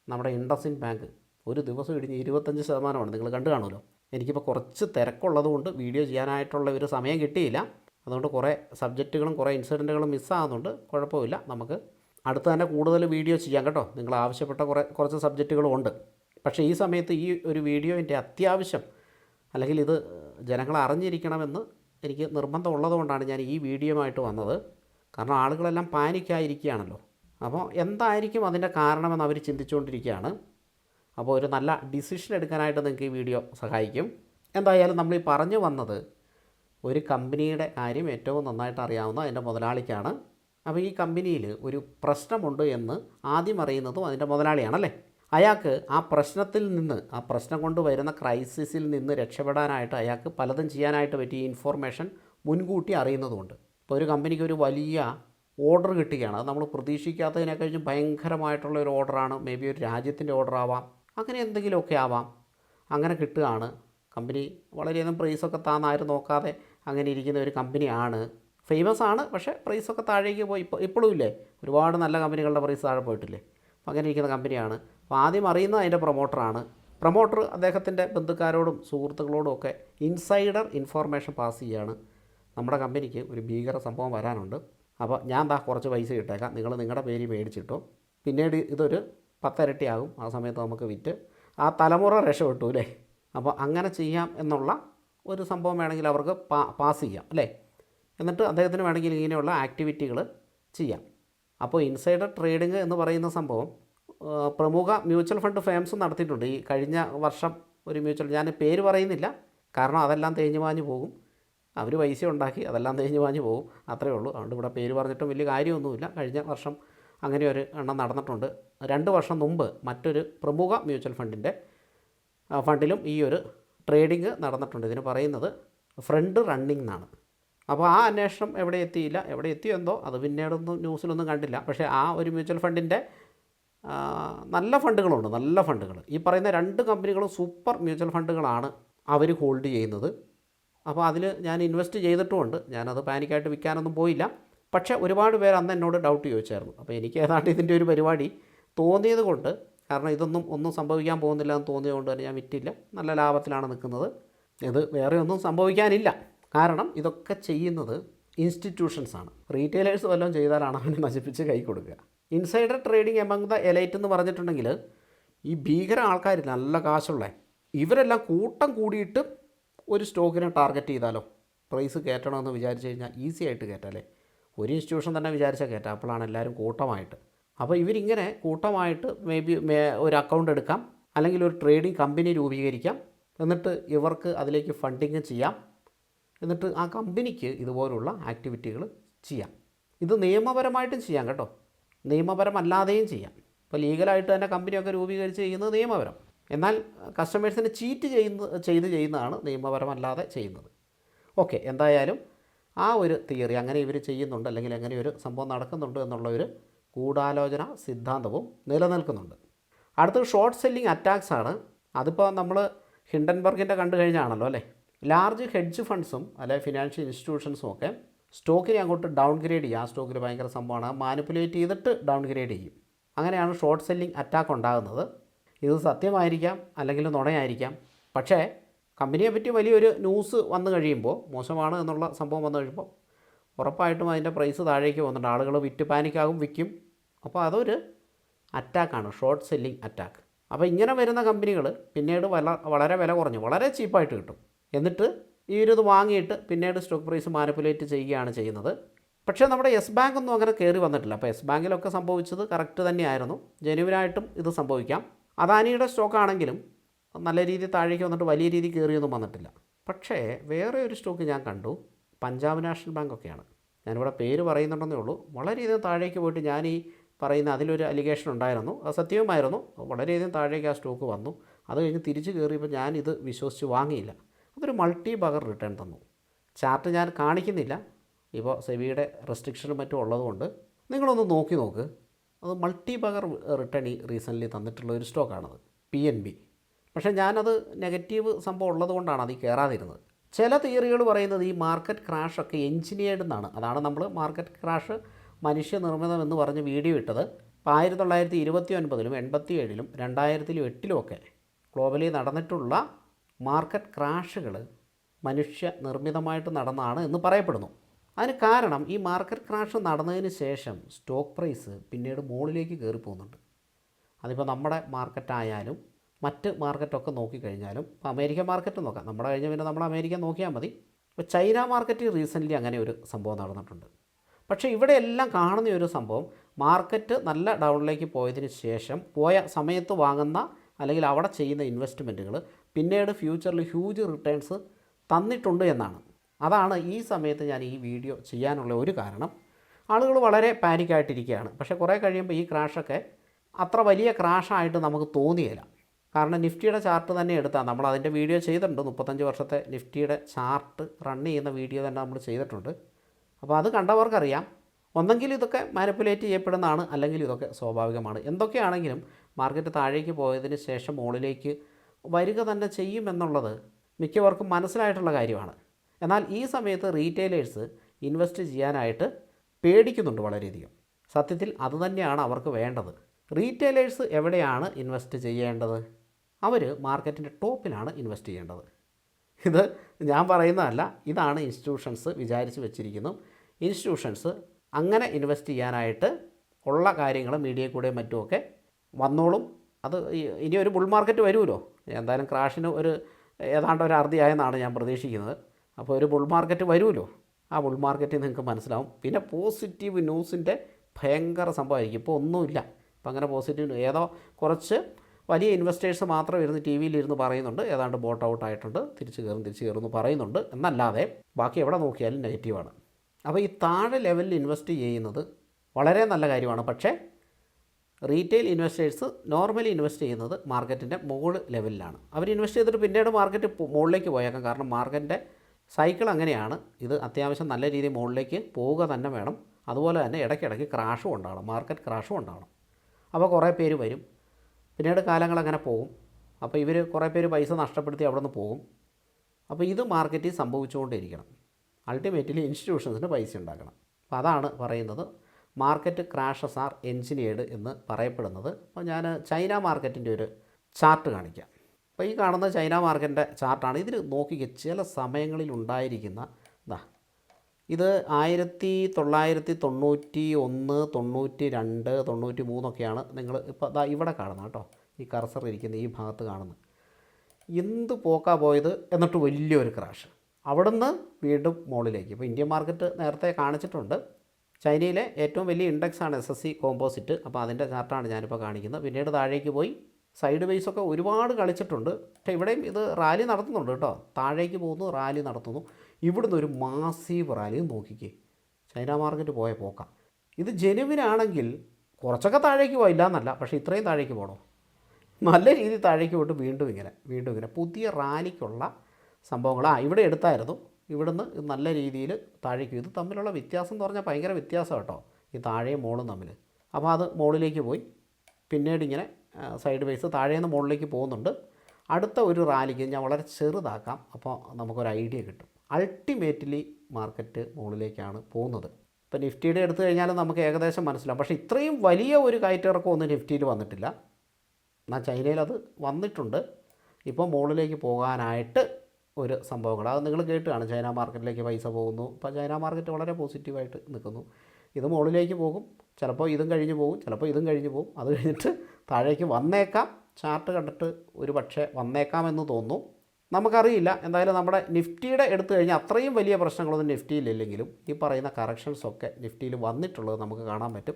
നമ്മുടെ ഇൻഡസിൻ ബാങ്ക് ഒരു ദിവസം ഇടിഞ്ഞ് ഇരുപത്തഞ്ച് ശതമാനമാണ്. നിങ്ങൾ കണ്ടു കാണുമല്ലോ. എനിക്കിപ്പോൾ കുറച്ച് തിരക്കുള്ളതുകൊണ്ട് വീഡിയോ ചെയ്യാനായിട്ടുള്ള ഒരു സമയം കിട്ടിയില്ല. അതുകൊണ്ട് കുറേ സബ്ജക്റ്റുകളും കുറേ ഇൻസിഡന്റുകളും മിസ്സാകുന്നുണ്ട് കുഴപ്പമില്ല. നമുക്ക് അടുത്ത് തന്നെ കൂടുതൽ വീഡിയോ ചെയ്യാം കേട്ടോ. നിങ്ങൾ ആവശ്യപ്പെട്ട കുറേ കുറച്ച് സബ്ജക്റ്റുകളും ഉണ്ട്. പക്ഷേ ഈ സമയത്ത് ഈ ഒരു വീഡിയോന്റെ അത്യാവശ്യം അല്ലെങ്കിൽ ഇത് ജനങ്ങൾ അറിഞ്ഞിരിക്കണമെന്ന് എനിക്ക് നിർബന്ധമുള്ളതുകൊണ്ടാണ് ഞാൻ ഈ വീഡിയോയുമായിട്ട് വന്നത്. കാരണം ആളുകളെല്ലാം പാനിക്കായിരിക്കുകയാണല്ലോ അപ്പോൾ എന്തായിരിക്കും അതിന്റെ കാരണമെന്ന് അവർ ചിന്തിച്ചുകൊണ്ടിരിക്കുകയാണ്. അപ്പോൾ ഒരു നല്ല ഡിസിഷൻ എടുക്കാനായിട്ട് നിങ്ങൾക്ക് ഈ വീഡിയോ സഹായിക്കും. എന്തായാലും നമ്മൾ ഈ പറഞ്ഞു വന്നത് ഒരു കമ്പനിയുടെ കാര്യം ഏറ്റവും നന്നായിട്ട് അറിയാവുന്ന അതിന്റെ മുതലാളിക്കാണ്. അപ്പോൾ ഈ കമ്പനിയിൽ ഒരു പ്രശ്നമുണ്ട് എന്ന് ആദ്യം അറിയുന്നതും അതിന്റെ മുതലാളിയാണല്ലേ അയാൾക്ക് ആ പ്രശ്നത്തിൽ നിന്ന് ആ പ്രശ്നം കൊണ്ട് വരുന്ന ക്രൈസിസിൽ നിന്ന് രക്ഷപ്പെടാനായിട്ട് അയാൾക്ക് പലതും ചെയ്യാനായിട്ട് പറ്റിയ ഇൻഫോർമേഷൻ മുൻകൂട്ടി അറിയുന്നതുകൊണ്ട് ഇപ്പോൾ ഒരു കമ്പനിക്ക് ഒരു വലിയ ഓർഡർ കിട്ടുകയാണ്. അത് നമ്മൾ പ്രതീക്ഷിക്കാത്തതിനെ കഴിഞ്ഞ് ഭയങ്കരമായിട്ടുള്ള ഒരു ഓർഡറാണ് മേ ബി ഒരു രാജ്യത്തിന്റെ ഓർഡർ ആവാം. അങ്ങനെ എന്തെങ്കിലുമൊക്കെ ആവാം. അങ്ങനെ കിട്ടുകയാണ്. കമ്പനി വളരെയധികം പ്രൈസൊക്കെ താന്നാരും നോക്കാതെ അങ്ങനെ ഇരിക്കുന്ന ഒരു കമ്പനിയാണ്. ഫേമസ് ആണ് പക്ഷേ പ്രൈസൊക്കെ താഴേക്ക് പോയി. ഇപ്പോൾ ഇപ്പോഴും ഇല്ലേ? ഒരുപാട് നല്ല കമ്പനികളുടെ പ്രൈസ് താഴെ പോയിട്ടില്ലേ? അപ്പോൾ അങ്ങനെ ഇരിക്കുന്ന കമ്പനിയാണ്. അപ്പോൾ ആദ്യം അറിയുന്നത് അതിന്റെ പ്രൊമോട്ടറാണ് പ്രൊമോട്ടർ അദ്ദേഹത്തിന്റെ ബന്ധുക്കാരോടും സുഹൃത്തുക്കളോടും ഒക്കെ ഇൻസൈഡർ ഇൻഫോർമേഷൻ പാസ് ചെയ്യുകയാണ് നമ്മുടെ കമ്പനിക്ക് ഒരു ഭീകര സംഭവം വരാനുണ്ട്. അപ്പോൾ ഞാൻ ദാ കുറച്ച് പൈസ ഇട്ടേക്കാം. നിങ്ങൾ നിങ്ങളുടെ പേര് മേടിച്ചിട്ടോ. പിന്നീട് ഇതൊരു പത്തിരട്ടിയാകും. ആ സമയത്ത് നമുക്ക് വിറ്റ് ആ തലമുറ രക്ഷപ്പെട്ടു അല്ലേ അപ്പോൾ അങ്ങനെ ചെയ്യാം എന്നുള്ള ഒരു സംഭവം വേണമെങ്കിൽ അവർക്ക് പാ പാസ് ചെയ്യാം അല്ലേ? എന്നിട്ട് അദ്ദേഹത്തിന് വേണമെങ്കിൽ ഇങ്ങനെയുള്ള ആക്ടിവിറ്റികൾ ചെയ്യാം. അപ്പോൾ ഇൻസൈഡർ ട്രേഡിംഗ് എന്ന് പറയുന്ന സംഭവം പ്രമുഖ മ്യൂച്വൽ ഫണ്ട് ഫേംസ് നടത്തിയിട്ടുണ്ട്. ഈ കഴിഞ്ഞ വർഷം ഒരു മ്യൂച്വൽ ഞാൻ പേര് പറയുന്നില്ല. കാരണം അതെല്ലാം തേഞ്ഞു മാഞ്ഞു പോകും. അവർ പൈസ ഉണ്ടാക്കി അതെല്ലാം തേഞ്ഞു മാഞ്ഞു പോകും. അത്രയേ ഉള്ളൂ. അതുകൊണ്ട് ഇവിടെ പേര് പറഞ്ഞിട്ടും വലിയ കാര്യമൊന്നുമില്ല. കഴിഞ്ഞ വർഷം അങ്ങനെ ഒരു എണ്ണം നടന്നിട്ടുണ്ട്. രണ്ട് വർഷം മുമ്പ് മറ്റൊരു പ്രമുഖ മ്യൂച്വൽ ഫണ്ടിന്റെ ഫണ്ടിലും ഈ ഒരു ട്രേഡിംഗ് നടന്നിട്ടുണ്ട്. ഇതിന് പറയുന്നത് ഫ്രണ്ട് റണ്ണിംഗ് എന്നാണ്. അപ്പോൾ ആ അന്വേഷണം എവിടെ എത്തിയില്ല എവിടെ എത്തിയോ എന്തോ അത് പിന്നീടൊന്നും ന്യൂസിലൊന്നും കണ്ടില്ല. പക്ഷേ ആ ഒരു മ്യൂച്വൽ ഫണ്ടിന്റെ നല്ല ഫണ്ടുകളുണ്ട് നല്ല ഫണ്ടുകൾ. ഈ പറയുന്ന രണ്ട് കമ്പനികളും സൂപ്പർ മ്യൂച്വൽ ഫണ്ടുകളാണ് അവർ ഹോൾഡ് ചെയ്യുന്നത്. അപ്പോൾ അതിൽ ഞാൻ ഇൻവെസ്റ്റ് ചെയ്തിട്ടുമുണ്ട്. ഞാനത് പാനിക്കായിട്ട് വിൽക്കാനൊന്നും പോയില്ല. പക്ഷേ ഒരുപാട് പേര് അന്ന് എന്നോട് ഡൗട്ട് ചോദിച്ചായിരുന്നു. അപ്പോൾ എനിക്ക് ഏതാണ്ട് ഇതിന്റെ ഒരു പരിപാടി തോന്നിയത് കൊണ്ട് കാരണം ഇതൊന്നും ഒന്നും സംഭവിക്കാൻ പോകുന്നില്ല എന്ന് തോന്നിയത് കൊണ്ട് തന്നെ ഞാൻ വിറ്റില്ല. നല്ല ലാഭത്തിലാണ് നിൽക്കുന്നത്. ഇത് വേറെ ഒന്നും സംഭവിക്കാനില്ല. കാരണം ഇതൊക്കെ ചെയ്യുന്നത് ഇൻസ്റ്റിറ്റ്യൂഷൻസ് ആണ്. റീറ്റെയിലേഴ്സ് വല്ലതും ചെയ്താലാണ് അവന് നശിപ്പിച്ച് കൈ കൊടുക്കുക. Insider trading among the elite എന്ന് പറഞ്ഞിട്ടുണ്ടെങ്കിൽ ഈ ഭീകര ആൾക്കാർ നല്ല കാശുള്ള. ഇവരെല്ലാം കൂട്ടം കൂടിയിട്ട് ഒരു സ്റ്റോക്കിനെ ടാർഗറ്റ് ചെയ്താലോ? പ്രൈസ് കയറ്റണമെന്ന് വിചാരിച്ചു കഴിഞ്ഞാൽ ഈസി ആയിട്ട് കയറ്റാം അല്ലേ? ഒരു ഇൻസ്റ്റിറ്റ്യൂഷൻ തന്നെ വിചാരിച്ചാൽ കയറ്റാം. അപ്പോഴാണ് എല്ലാവരും കൂട്ടമായിട്ട്. അപ്പോൾ ഇവരിങ്ങനെ കൂട്ടമായിട്ട് മേ ബി ഒരു അക്കൗണ്ട് എടുക്കാം അല്ലെങ്കിൽ ഒരു ട്രേഡിംഗ് കമ്പനി രൂപീകരിക്കാം. എന്നിട്ട് ഇവർക്ക് അതിലേക്ക് ഫണ്ടിങ് ചെയ്യാം. എന്നിട്ട് ആ കമ്പനിക്ക് ഇതുപോലുള്ള ആക്ടിവിറ്റികൾ ചെയ്യാം. ഇത് നിയമപരമായിട്ടും ചെയ്യാം കേട്ടോ. നിയമപരമല്ലാതെയും ചെയ്യാം. ഇപ്പോൾ ലീഗലായിട്ട് തന്നെ കമ്പനിയൊക്കെ രൂപീകരിച്ച് ചെയ്യുന്നത് നിയമപരം. എന്നാൽ കസ്റ്റമേഴ്സിനെ ചീറ്റ് ചെയ്യുന്ന ചെയ്ത് ചെയ്യുന്നതാണ് നിയമപരമല്ലാതെ ചെയ്യുന്നത്. ഓക്കെ എന്തായാലും ആ ഒരു തിയറി അങ്ങനെ ഇവർ ചെയ്യുന്നുണ്ട് അല്ലെങ്കിൽ അങ്ങനെ ഒരു സംഭവം നടക്കുന്നുണ്ട് എന്നുള്ള ഒരു ഗൂഢാലോചന സിദ്ധാന്തവും നിലനിൽക്കുന്നുണ്ട്. അടുത്തത് ഷോർട്ട് സെല്ലിംഗ് അറ്റാക്സ് ആണ്. അതിപ്പോൾ നമ്മൾ ഹിൻഡൻബർഗിന്റെ കണ്ടു കഴിഞ്ഞാണല്ലോ അല്ലേ? ലാർജ് ഹെഡ്ജ് ഫണ്ട്സും അല്ലെ ഫിനാൻഷ്യൽ ഇൻസ്റ്റിറ്റ്യൂഷൻസും ഒക്കെ സ്റ്റോക്കിനെ അങ്ങോട്ട് ഡൗൺ ഗ്രേഡ് ചെയ്യും ആ സ്റ്റോക്കിൽ ഭയങ്കര സംഭവമാണ്. മാനിപ്പുലേറ്റ് ചെയ്തിട്ട് ഡൗൺ ഗ്രേഡ് ചെയ്യും. അങ്ങനെയാണ് ഷോർട്ട് സെല്ലിംഗ് അറ്റാക്ക് ഉണ്ടാകുന്നത്. ഇത് സത്യമായിരിക്കാം അല്ലെങ്കിൽ നുണയായിരിക്കാം. പക്ഷേ കമ്പനിയെ പറ്റി വലിയൊരു ന്യൂസ് വന്നു കഴിയുമ്പോൾ മോശമാണ് എന്നുള്ള സംഭവം വന്നു കഴിയുമ്പോൾ ഉറപ്പായിട്ടും അതിന്റെ പ്രൈസ് താഴേക്ക് പോകുന്നുണ്ട്. ആളുകൾ വിറ്റ് പാനിക്കാകും വിൽക്കും. അപ്പോൾ അതൊരു അറ്റാക്കാണ് ഷോർട്ട് സെല്ലിംഗ് അറ്റാക്ക് അപ്പോൾ ഇങ്ങനെ വരുന്ന കമ്പനികൾ പിന്നീട് വല വളരെ വില കുറഞ്ഞു. വളരെ ചീപ്പായിട്ട് കിട്ടും. എന്നിട്ട് ഈ ഒരു ഇത് വാങ്ങിയിട്ട് പിന്നീട് സ്റ്റോക്ക് പ്രൈസ് മാനിപ്പുലേറ്റ് ചെയ്യുകയാണ് ചെയ്യുന്നത്. പക്ഷേ നമ്മുടെ യെസ് ബാങ്ക് ഒന്നും അങ്ങനെ കയറി വന്നിട്ടില്ല. അപ്പോൾ യെസ് ബാങ്കിലൊക്കെ സംഭവിച്ചത് കറക്റ്റ് തന്നെയായിരുന്നു. ജെനുവിനായിട്ടും ഇത് സംഭവിക്കാം. അദാനിയുടെ സ്റ്റോക്ക് ആണെങ്കിലും നല്ല രീതിയിൽ താഴേക്ക് വന്നിട്ട് വലിയ രീതിയിൽ കയറിയൊന്നും വന്നിട്ടില്ല. പക്ഷേ വേറെ ഒരു സ്റ്റോക്ക് ഞാൻ കണ്ടു. പഞ്ചാബ് നാഷണൽ ബാങ്ക് ഒക്കെയാണ് ഞാനിവിടെ പേര് പറയുന്നുണ്ടെന്നേ ഉള്ളൂ. വളരെയധികം താഴേക്ക് പോയിട്ട് ഞാൻ ഈ പറയുന്ന അതിലൊരു അലിഗേഷൻ ഉണ്ടായിരുന്നു. അത് സത്യവുമായിരുന്നു. വളരെയധികം താഴേക്ക് ആ സ്റ്റോക്ക് വന്നു. അത് കഴിഞ്ഞ് തിരിച്ച് കയറിയപ്പോൾ ഞാൻ ഇത് വിശ്വസിച്ച് വാങ്ങിയില്ല. അതൊരു മൾട്ടി ബഗർ റിട്ടേൺ തന്നു. ചാർട്ട് ഞാൻ കാണിക്കുന്നില്ല. ഇപ്പോൾ സെബിയുടെ റെസ്ട്രിക്ഷനും മറ്റും ഉള്ളതുകൊണ്ട് നിങ്ങളൊന്ന് നോക്കി നോക്ക്. അത് മൾട്ടി ബഗർ റിട്ടേൺ ഈ റീസെന്റ്ലി തന്നിട്ടുള്ള ഒരു സ്റ്റോക്കാണത്. P N B. പക്ഷേ ഞാനത് നെഗറ്റീവ് സംഭവം ഉള്ളതുകൊണ്ടാണ് അത് കയറാതിരുന്നത്. ചില തിയറികൾ പറയുന്നത് ഈ മാർക്കറ്റ് ക്രാഷ് ഒക്കെ എഞ്ചിനീയർഡ് എന്നാണ്. അതാണ് നമ്മൾ മാർക്കറ്റ് ക്രാഷ് മനുഷ്യനിർമ്മിതം എന്ന് പറഞ്ഞ് വീഡിയോ ഇട്ടത്. അപ്പോൾ ആയിരത്തി തൊള്ളായിരത്തി ഇരുപത്തി ഒൻപതിലും എൺപത്തി ഏഴിലും രണ്ടായിരത്തിലും എട്ടിലും ഒക്കെ ഗ്ലോബലി നടന്നിട്ടുള്ള മാർക്കറ്റ് ക്രാഷുകൾ മനുഷ്യ നിർമ്മിതമായിട്ട് നടന്നതാണ് എന്ന് പറയപ്പെടുന്നു. അതിന് കാരണം ഈ മാർക്കറ്റ് ക്രാഷ് നടന്നതിന് ശേഷം സ്റ്റോക്ക് പ്രൈസ് പിന്നീട് മുകളിലേക്ക് കയറി പോകുന്നുണ്ട് അതിപ്പോൾ നമ്മുടെ മാർക്കറ്റായാലും മറ്റ് മാർക്കറ്റൊക്കെ നോക്കിക്കഴിഞ്ഞാലും ഇപ്പോൾ അമേരിക്കൻ മാർക്കറ്റ് നോക്കാം. നമ്മുടെ കഴിഞ്ഞ പിന്നെ നമ്മൾ അമേരിക്ക നോക്കിയാൽ മതി. ഇപ്പോൾ ചൈന മാർക്കറ്റ് റീസെന്റ്ലി അങ്ങനെ ഒരു സംഭവം നടന്നിട്ടുണ്ട്. പക്ഷേ ഇവിടെ എല്ലാം കാണുന്ന ഒരു സംഭവം മാർക്കറ്റ് നല്ല ഡൗണിലേക്ക് പോയതിന് ശേഷം പോയ സമയത്ത് വാങ്ങുന്ന അല്ലെങ്കിൽ അവിടെ ചെയ്യുന്ന ഇൻവെസ്റ്റ്മെന്റുകൾ പിന്നീട് ഫ്യൂച്ചറിൽ ഹ്യൂജ് റിട്ടേൺസ് തന്നിട്ടുണ്ട് എന്നാണ്. അതാണ് ഈ സമയത്ത് ഞാൻ ഈ വീഡിയോ ചെയ്യാനുള്ള ഒരു കാരണം. ആളുകൾ വളരെ പാനിക്കായിട്ടിരിക്കുകയാണ്. പക്ഷേ കുറേ കഴിയുമ്പോൾ ഈ ക്രാഷൊക്കെ അത്ര വലിയ ക്രാഷായിട്ട് നമുക്ക് തോന്നിയില്ല കാരണം നിഫ്റ്റിയുടെ ചാർട്ട് തന്നെ എടുത്താൽ നമ്മൾ അതിന്റെ വീഡിയോ ചെയ്തിട്ടുണ്ട്. മുപ്പത്തഞ്ച് വർഷത്തെ നിഫ്റ്റിയുടെ ചാർട്ട് റൺ ചെയ്യുന്ന വീഡിയോ തന്നെ നമ്മൾ ചെയ്തിട്ടുണ്ട്. അപ്പോൾ അത് കണ്ടവർക്കറിയാം. ഒന്നെങ്കിൽ ഇതൊക്കെ മാനിപ്പുലേറ്റ് ചെയ്യപ്പെടുന്നതാണ്. അല്ലെങ്കിൽ ഇതൊക്കെ സ്വാഭാവികമാണ്. എന്തൊക്കെയാണെങ്കിലും മാർക്കറ്റ് താഴേക്ക് പോയതിന് ശേഷം മുകളിലേക്ക് വരിക തന്നെ ചെയ്യുമെന്നുള്ളത് മിക്കവർക്കും മനസ്സിലായിട്ടുള്ള കാര്യമാണ്. എന്നാൽ ഈ സമയത്ത് റീറ്റെയിലേഴ്സ് ഇൻവെസ്റ്റ് ചെയ്യാനായിട്ട് പേടിക്കുന്നുണ്ട് വളരെയധികം. സത്യത്തിൽ അതുതന്നെയാണ് അവർക്ക് വേണ്ടത്. റീറ്റെയിലേഴ്സ് എവിടെയാണ് ഇൻവെസ്റ്റ് ചെയ്യേണ്ടത്? അവർ മാർക്കറ്റിന്റെ ടോപ്പിലാണ് ഇൻവെസ്റ്റ് ചെയ്യേണ്ടത്. ഇത് ഞാൻ പറയുന്നതല്ല ഇതാണ് ഇൻസ്റ്റിറ്റ്യൂഷൻസ് വിചാരിച്ച് വെച്ചിരിക്കുന്നു. ഇൻസ്റ്റിറ്റ്യൂഷൻസ് അങ്ങനെ ഇൻവെസ്റ്റ് ചെയ്യാനായിട്ട് ഉള്ള കാര്യങ്ങൾ മീഡിയ കൂടെയും മറ്റുമൊക്കെ വന്നോളും. അത് ഇനി ഒരു ബുൾ മാർക്കറ്റ് വരുമല്ലോ. എന്തായാലും ക്രാഷിന് ഒരു ഏതാണ്ട് ഒരു അറുതിയായെന്നാണ് ഞാൻ പ്രതീക്ഷിക്കുന്നത്. അപ്പോൾ ഒരു ബുൾ മാർക്കറ്റ് വരുമല്ലോ. ആ ബുൾ മാർക്കറ്റ് നിങ്ങൾക്ക് മനസ്സിലാവും. പിന്നെ പോസിറ്റീവ് ന്യൂസിന്റെ ഭയങ്കര സംഭവമായിരിക്കും. ഇപ്പോൾ ഒന്നുമില്ല. ഇപ്പം അങ്ങനെ പോസിറ്റീവ് ഏതോ കുറച്ച് വലിയ ഇൻവെസ്റ്റേഴ്സ് മാത്രം ഇരുന്ന് ടി വിയിലിരുന്ന് പറയുന്നുണ്ട്. ഏതാണ്ട് ബോട്ട് ഔട്ട് ആയിട്ടുണ്ട്. തിരിച്ചു കയറും തിരിച്ചു കയറും എന്ന് പറയുന്നുണ്ട്. എന്നല്ലാതെ ബാക്കി എവിടെ നോക്കിയാലും നെഗറ്റീവാണ് അപ്പോൾ ഈ താഴെ ലെവലിൽ ഇൻവെസ്റ്റ് ചെയ്യുന്നത് വളരെ നല്ല കാര്യമാണ്. പക്ഷേ റീറ്റെയിൽ ഇൻവെസ്റ്റേഴ്സ് നോർമലി ഇൻവെസ്റ്റ് ചെയ്യുന്നത് മാർക്കറ്റിന്റെ മുകൾ ലെവലിലാണ് അവർ ഇൻവെസ്റ്റ് ചെയ്തിട്ട് പിന്നീട് മാർക്കറ്റ് മുകളിലേക്ക് പോയേക്കാം. കാരണം മാർക്കറ്റിന്റെ സൈക്കിൾ അങ്ങനെയാണ്. ഇത് അത്യാവശ്യം നല്ല രീതിയിൽ മുകളിലേക്ക് പോവുക തന്നെ വേണം. അതുപോലെ തന്നെ ഇടയ്ക്കിടയ്ക്ക് ക്രാഷും ഉണ്ടാവണം. മാർക്കറ്റ് ക്രാഷും ഉണ്ടാവണം. അപ്പോൾ കുറേ പേര് വരും. പിന്നീട് കാലങ്ങൾ അങ്ങനെ പോകും. അപ്പോൾ ഇവർ കുറേ പേര് പൈസ നഷ്ടപ്പെടുത്തി അവിടെ നിന്ന് പോകും. അപ്പോൾ ഇത് മാർക്കറ്റിൽ സംഭവിച്ചുകൊണ്ടിരിക്കണം അൾട്ടിമേറ്റ്ലി ഇൻസ്റ്റിറ്റ്യൂഷൻസിന് പൈസ ഉണ്ടാക്കണം. അപ്പോൾ അതാണ് പറയുന്നത് മാർക്കറ്റ് ക്രാഷസ് ആർ എൻജിനീയർഡ് എന്ന് പറയപ്പെടുന്നത്. അപ്പോൾ ഞാൻ ചൈന മാർക്കറ്റിന്റെ ഒരു ചാർട്ട് കാണിക്കാം. അപ്പോൾ ഈ കാണുന്ന ചൈന മാർക്കറ്റിന്റെ ചാർട്ടാണ്. ഇതിൽ നോക്കി ചില സമയങ്ങളിൽ ഉണ്ടായിരിക്കുന്ന ഇതാ ആയിരത്തി തൊള്ളായിരത്തി തൊണ്ണൂറ്റി ഒന്ന് തൊണ്ണൂറ്റി രണ്ട് തൊണ്ണൂറ്റി മൂന്നൊക്കെയാണ് നിങ്ങൾ ഇപ്പോൾ ദാ ഇവിടെ കാണുന്നത് കേട്ടോ. ഈ കർസർ ഇരിക്കുന്ന ഈ ഭാഗത്ത് കാണുന്നത്. എന്ത് പോക്കാ പോയത് എന്നിട്ട് വലിയൊരു ക്രാഷ് അവിടുന്ന് വീണ്ടും മുകളിലേക്ക് ഇപ്പോൾ ഇന്ത്യൻ മാർക്കറ്റ് നേരത്തെ കാണിച്ചിട്ടുണ്ട്. ചൈനയിലെ ഏറ്റവും വലിയ ഇൻഡെക്സാണ് എസ് എസ് സി കോമ്പോസിറ്റ് അപ്പോൾ അതിന്റെ ചാർട്ടാണ് ഞാനിപ്പോൾ കാണിക്കുന്നത്. പിന്നീട് താഴേക്ക് പോയി സൈഡ് വൈസൊക്കെ ഒരുപാട് കളിച്ചിട്ടുണ്ട്. പക്ഷേ ഇവിടെയും ഇത് റാലി നടത്തുന്നുണ്ട് കേട്ടോ. താഴേക്ക് പോകുന്നു റാലി നടത്തുന്നു. ഇവിടുന്ന് ഒരു മാസീവ് റാലിയും നോക്കിക്കേ. ചൈന മാർക്കറ്റ് പോയ പോക്കാം. ഇത് ജനുവിനാണെങ്കിൽ കുറച്ചൊക്കെ താഴേക്ക് പോയില്ല എന്നല്ല പക്ഷേ ഇത്രയും താഴേക്ക് പോകണോ നല്ല രീതിയിൽ താഴേക്ക് പോയിട്ട് വീണ്ടും ഇങ്ങനെ വീണ്ടും ഇങ്ങനെ. പുതിയ റാലിക്കുള്ള സംഭവങ്ങൾ ആ ഇവിടെ എടുത്തായിരുന്നു. ഇവിടുന്ന് നല്ല രീതിയിൽ താഴേക്ക് ഇത് തമ്മിലുള്ള വ്യത്യാസം എന്ന് പറഞ്ഞാൽ ഭയങ്കര വ്യത്യാസം കേട്ടോ. ഈ താഴെയും മോളും തമ്മിൽ. അപ്പോൾ അത് മോളിലേക്ക് പോയി. പിന്നീട് ഇങ്ങനെ സൈഡ് വൈസ് താഴേന്ന് മുകളിലേക്ക് പോകുന്നുണ്ട്. അടുത്ത ഒരു റാലിക്ക് ഞാൻ വളരെ ചെറുതാക്കാം. അപ്പോൾ നമുക്കൊരു ഐഡിയ കിട്ടും. അൾട്ടിമേറ്റ്ലി മാർക്കറ്റ് മുകളിലേക്കാണ് പോകുന്നത്. ഇപ്പോൾ നിഫ്റ്റിയുടെ എടുത്തു കഴിഞ്ഞാൽ നമുക്ക് ഏകദേശം മനസ്സിലാവും. പക്ഷേ ഇത്രയും വലിയ ഒരു കയറ്റിറക്കം ഒന്നും നിഫ്റ്റിയിൽ വന്നിട്ടില്ല. എന്നാൽ ചൈനയിൽ അത് വന്നിട്ടുണ്ട്. ഇപ്പോൾ മുകളിലേക്ക് പോകാനായിട്ട് ഒരു സംഭവങ്ങൾ. അത് നിങ്ങൾ കേട്ടുകയാണ് ചൈന മാർക്കറ്റിലേക്ക് പൈസ പോകുന്നു. ഇപ്പോൾ ചൈന മാർക്കറ്റ് വളരെ പോസിറ്റീവായിട്ട് നിൽക്കുന്നു. ഇത് മുകളിലേക്ക് പോകും. ചിലപ്പോൾ ഇതും കഴിഞ്ഞ് പോകും ചിലപ്പോൾ ഇതും കഴിഞ്ഞ് പോകും. അത് കഴിഞ്ഞിട്ട് താഴേക്ക് വന്നേക്കാം. ചാർട്ട് കണ്ടിട്ട് ഒരു പക്ഷേ വന്നേക്കാമെന്ന് തോന്നുന്നു. നമുക്കറിയില്ല. എന്തായാലും നമ്മുടെ നിഫ്റ്റിയുടെ എടുത്തു കഴിഞ്ഞാൽ അത്രയും വലിയ പ്രശ്നങ്ങളൊന്നും നിഫ്റ്റിയിലില്ലെങ്കിലും ഈ പറയുന്ന കറക്ഷൻസ് ഒക്കെ നിഫ്റ്റിയിൽ വന്നിട്ടുള്ളത് നമുക്ക് കാണാൻ പറ്റും.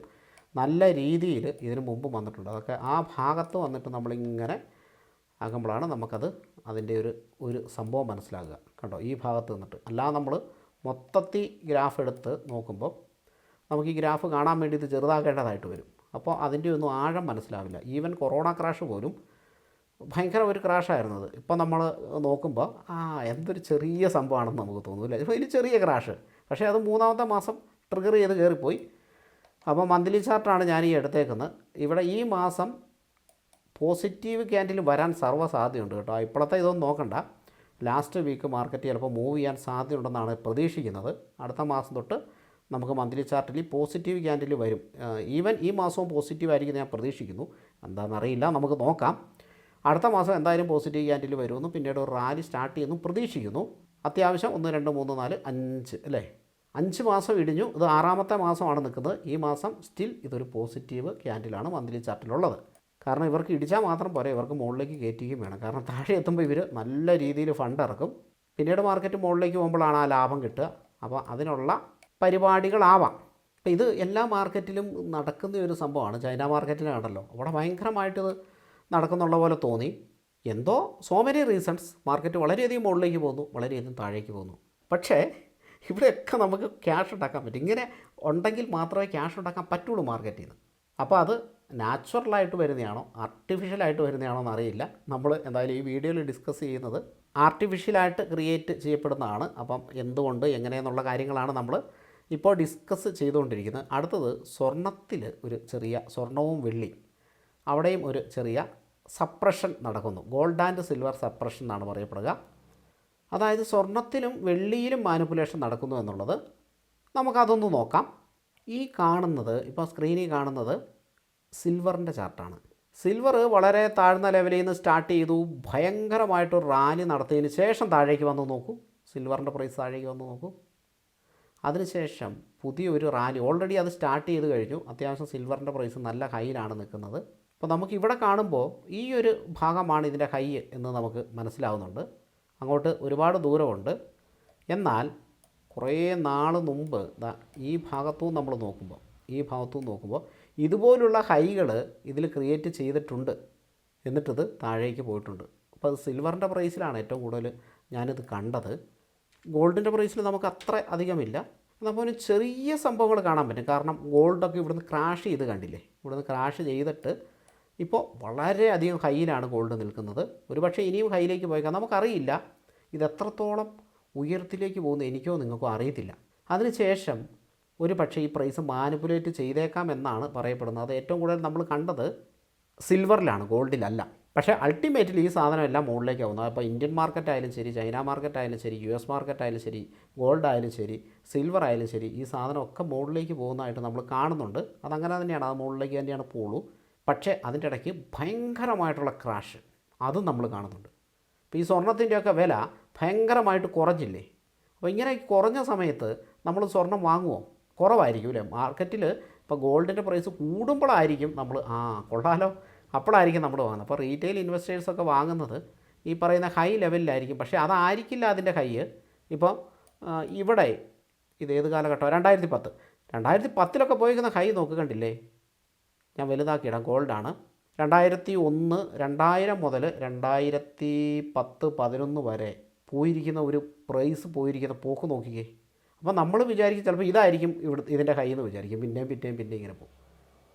നല്ല രീതിയിൽ ഇതിനു മുമ്പ് വന്നിട്ടുണ്ട്. അതൊക്കെ ആ ഭാഗത്ത് വന്നിട്ട് നമ്മളിങ്ങനെ ആകുമ്പോഴാണ് നമുക്കത് അതിന്റെ ഒരു ഒരു സംഭവം മനസ്സിലാകുക. കണ്ടോ? ഈ ഭാഗത്ത് നിന്നിട്ട്. അല്ലാതെ നമ്മൾ മൊത്തത്തിൽ ഗ്രാഫ് എടുത്ത് നോക്കുമ്പോൾ നമുക്ക് ഈ ഗ്രാഫ് കാണാൻ വേണ്ടി ഇത് ചെറുതാക്കേണ്ടതായിട്ട് വരും. അപ്പോൾ അതിന്റെ ഒന്നും ആഴം മനസ്സിലാവില്ല. ഈവൻ കൊറോണ ക്രാഷ് പോലും ഭയങ്കര ഒരു ക്രാഷായിരുന്നു അത്. ഇപ്പോൾ നമ്മൾ നോക്കുമ്പോൾ ആ എന്തൊരു ചെറിയ സംഭവമാണെന്ന് നമുക്ക് തോന്നില്ല അല്ലേ വലിയ ചെറിയ ക്രാഷ്. പക്ഷേ അത് മൂന്നാമത്തെ മാസം ട്രിഗർ ചെയ്ത് കയറിപ്പോയി. അപ്പോൾ മന്ത്ലി ചാർട്ടാണ് ഞാൻ ഈ എടുത്തേക്കുന്നത്. ഇവിടെ ഈ മാസം പോസിറ്റീവ് ക്യാൻഡിൽ വരാൻ സർവ സാധ്യതയുണ്ട് കേട്ടോ. ഇപ്പോഴത്തെ ഇതൊന്നും നോക്കണ്ട. ലാസ്റ്റ് വീക്ക് മാർക്കറ്റ് ചിലപ്പോൾ മൂവ് ചെയ്യാൻ സാധ്യതയുണ്ടെന്നാണ് പ്രതീക്ഷിക്കുന്നത്. അടുത്ത മാസം തൊട്ട് നമുക്ക് മന്ത്ലി ചാർട്ടിൽ പോസിറ്റീവ് ക്യാൻഡിൽ വരും. ഈവൻ ഈ മാസവും പോസിറ്റീവ് ആയിരിക്കും ഞാൻ പ്രതീക്ഷിക്കുന്നു. എന്താണെന്നറിയില്ല നമുക്ക് നോക്കാം. അടുത്ത മാസം എന്തായാലും പോസിറ്റീവ് ക്യാൻഡിൽ വരുമെന്നും പിന്നീട് ഒരു റാലി സ്റ്റാർട്ട് ചെയ്യുന്നു പ്രതീക്ഷിക്കുന്നു. അത്യാവശ്യം ഒന്ന് രണ്ട് മൂന്ന് നാല് അഞ്ച് അല്ലേ? അഞ്ച് മാസം ഇടിഞ്ഞു. ഇത് ആറാമത്തെ മാസമാണ് നിൽക്കുന്നത്. ഈ മാസം സ്റ്റിൽ ഇതൊരു പോസിറ്റീവ് ക്യാൻഡിലാണ് മന്ത്ലി ചാർട്ടിലുള്ളത്. കാരണം ഇവർക്ക് ഇടിച്ചാൽ മാത്രം പോരെ ഇവർക്ക് മുകളിലേക്ക് കയറ്റുകയും വേണം. കാരണം താഴെ എത്തുമ്പോൾ ഇവർ നല്ല രീതിയിൽ ഫണ്ട് ഇറക്കും. പിന്നീട് മാർക്കറ്റ് മുകളിലേക്ക് പോകുമ്പോഴാണ് ആ ലാഭം കിട്ടുക. അപ്പോൾ അതിനുള്ള പരിപാടികളാവാം. അപ്പോൾ ഇത് എല്ലാ മാർക്കറ്റിലും നടക്കുന്ന ഒരു സംഭവമാണ്. ചൈന മാർക്കറ്റിലാണല്ലോ. അവിടെ ഭയങ്കരമായിട്ട് നടക്കുന്നുള്ള പോലെ തോന്നി. എന്തോ സോ മെനി റീസൺസ് മാർക്കറ്റ് വളരെയധികം മുകളിലേക്ക് പോകുന്നു വളരെയധികം താഴേക്ക് പോകുന്നു. പക്ഷേ ഇവിടെയൊക്കെ നമുക്ക് ക്യാഷ് ഉണ്ടാക്കാൻ പറ്റും. ഇങ്ങനെ ഉണ്ടെങ്കിൽ മാത്രമേ ക്യാഷ് ഉണ്ടാക്കാൻ പറ്റുള്ളൂ മാർക്കറ്റിൽ നിന്ന് അപ്പോൾ അത് നാച്ചുറലായിട്ട് വരുന്നതാണോ ആർട്ടിഫിഷ്യലായിട്ട് വരുന്നതാണോ എന്നറിയില്ല. നമ്മൾ എന്തായാലും ഈ വീഡിയോയിൽ ഡിസ്കസ് ചെയ്യുന്നത് ആർട്ടിഫിഷ്യലായിട്ട് ക്രിയേറ്റ് ചെയ്യപ്പെടുന്നതാണ്. അപ്പം എന്തുകൊണ്ട് എങ്ങനെയെന്നുള്ള കാര്യങ്ങളാണ് നമ്മൾ ഇപ്പോൾ ഡിസ്കസ് ചെയ്തുകൊണ്ടിരിക്കുന്നത് അടുത്തത് സ്വർണത്തിൽ ഒരു ചെറിയ സ്വർണവും വെള്ളി അവിടെയും ഒരു ചെറിയ സപ്രഷൻ നടക്കുന്നു. ഗോൾഡ് ആൻഡ് സിൽവർ സപ്രഷൻ എന്നാണ് പറയപ്പെടുക. അതായത് സ്വർണത്തിലും വെള്ളിയിലും മാനിപ്പുലേഷൻ നടക്കുന്നു എന്നുള്ളത് നമുക്കതൊന്ന് നോക്കാം. ഈ കാണുന്നത് ഇപ്പോൾ സ്ക്രീനിൽ കാണുന്നത് സിൽവറിന്റെ ചാർട്ടാണ്. സിൽവർ വളരെ താഴ്ന്ന ലെവലിൽ നിന്ന് സ്റ്റാർട്ട് ചെയ്തു. ഭയങ്കരമായിട്ടൊരു റാലി നടത്തിയതിന് ശേഷം താഴേക്ക് വന്ന് നോക്കൂ. സിൽവറിന്റെ പ്രൈസ് താഴേക്ക് വന്ന് നോക്കൂ. അതിനുശേഷം പുതിയൊരു റാലി ഓൾറെഡി അത് സ്റ്റാർട്ട് ചെയ്ത് കഴിഞ്ഞു. അത്യാവശ്യം സിൽവറിന്റെ പ്രൈസ് നല്ല ഹൈയിലാണ് നിൽക്കുന്നത്. അപ്പോൾ നമുക്ക് ഇവിടെ കാണുമ്പോൾ ഈ ഒരു ഭാഗമാണ് ഇതിന്റെ ഹൈ എന്ന് നമുക്ക് മനസ്സിലാവുന്നുണ്ട്. അങ്ങോട്ട് ഒരുപാട് ദൂരമുണ്ട്. എന്നാൽ കുറേ നാൾ മുമ്പ് ഈ ഭാഗത്തു നമ്മൾ നോക്കുമ്പോൾ ഈ ഭാഗത്തു നോക്കുമ്പോൾ ഇതുപോലുള്ള ഹൈകൾ ഇതിൽ ക്രിയേറ്റ് ചെയ്തിട്ടുണ്ട് എന്നിട്ടത് താഴേക്ക് പോയിട്ടുണ്ട്. അപ്പോൾ അത് സിൽവറിന്റെ പ്രൈസിലാണ് ഏറ്റവും കൂടുതൽ ഞാനിത് കണ്ടത്. ഗോൾഡിന്റെ പ്രൈസിൽ നമുക്ക് അത്ര അധികമില്ല. നമുക്ക് ചെറിയ സംഭവങ്ങൾ കാണാൻ പറ്റും. കാരണം ഗോൾഡൊക്കെ ഇവിടുന്ന് ക്രാഷ് ചെയ്ത് കണ്ടില്ലേ? ഇവിടുന്ന് ക്രാഷ് ചെയ്തിട്ട് ഇപ്പോൾ വളരെയധികം ഹൈയിലാണ് ഗോൾഡ് നിൽക്കുന്നത്. ഒരുപക്ഷെ ഇനിയും ഹൈയിലേക്ക് പോയേക്കാം. നമുക്കറിയില്ല ഇത് എത്രത്തോളം ഉയരത്തിലേക്ക് പോകുന്നു എനിക്കോ നിങ്ങൾക്കോ അറിയത്തില്ല. അതിനുശേഷം ഒരു പക്ഷേ ഈ പ്രൈസ് മാനിപ്പുലേറ്റ് ചെയ്തേക്കാം എന്നാണ് പറയപ്പെടുന്നത്. അത് ഏറ്റവും കൂടുതൽ നമ്മൾ കണ്ടത് സിൽവറിലാണ് ഗോൾഡിലല്ല പക്ഷേ അൾട്ടിമേറ്റ്ലി ഈ സാധനം എല്ലാം മുകളിലേക്ക് പോകുന്നത് അപ്പോൾ ഇന്ത്യൻ മാർക്കറ്റ് ആയാലും ശരി ചൈന മാർക്കറ്റ് ആയാലും ശരി യു എസ് മാർക്കറ്റ് ആയാലും ശരി ഗോൾഡ് ആയാലും ശരി സിൽവർ ആയാലും ശരി ഈ സാധനമൊക്കെ മുകളിലേക്ക് പോകുന്നതായിട്ട് നമ്മൾ കാണുന്നുണ്ട്. അതങ്ങനെ തന്നെയാണ് അത് മുകളിലേക്ക് തന്നെയാണ് പോളൂ പക്ഷേ അതിന്റെ ഇടയ്ക്ക് ഭയങ്കരമായിട്ടുള്ള ക്രാഷ് അതും നമ്മൾ കാണുന്നുണ്ട്. അപ്പോൾ ഈ സ്വർണത്തിന്റെയൊക്കെ വില ഭയങ്കരമായിട്ട് കുറഞ്ഞില്ലേ? അപ്പോൾ ഇങ്ങനെ കുറഞ്ഞ സമയത്ത് നമ്മൾ സ്വർണം വാങ്ങുമോ കുറവായിരിക്കും അല്ലേ? മാർക്കറ്റിൽ ഇപ്പോൾ ഗോൾഡിന്റെ പ്രൈസ് കൂടുമ്പോഴായിരിക്കും നമ്മൾ ആ കൊള്ളാലോ. അപ്പോഴായിരിക്കും നമ്മൾ വാങ്ങുന്നത്. അപ്പോൾ റീറ്റെയിൽ ഇൻവെസ്റ്റേഴ്സൊക്കെ വാങ്ങുന്നത് ഈ പറയുന്ന ഹൈ ലെവലിലായിരിക്കും പക്ഷേ അതായിരിക്കില്ല അതിന്റെ ഹൈ ഇപ്പം ഇവിടെ ഇത് ഏത് കാലഘട്ടം? രണ്ടായിരത്തി പത്ത് രണ്ടായിരത്തി പത്തിലൊക്കെ പോയിരിക്കുന്ന ഹൈ നോക്കുകണ്ടില്ലേ ഞാൻ വലുതാക്കിയിടാം ഗോൾഡാണ് രണ്ടായിരത്തി ഒന്ന് രണ്ടായിരം മുതൽ രണ്ടായിരത്തി പത്ത് പതിനൊന്ന് വരെ പോയിരിക്കുന്ന ഒരു പ്രൈസ് പോയിരിക്കുന്ന പോക്ക് നോക്കിക്കേ. അപ്പോൾ നമ്മൾ വിചാരിക്കും ചിലപ്പോൾ ഇതായിരിക്കും ഇവിടെ ഇതിന്റെ കയ്യിൽ നിന്ന് വിചാരിക്കും. പിന്നെയും പിന്നെയും പിന്നെ ഇങ്ങനെ പോകും.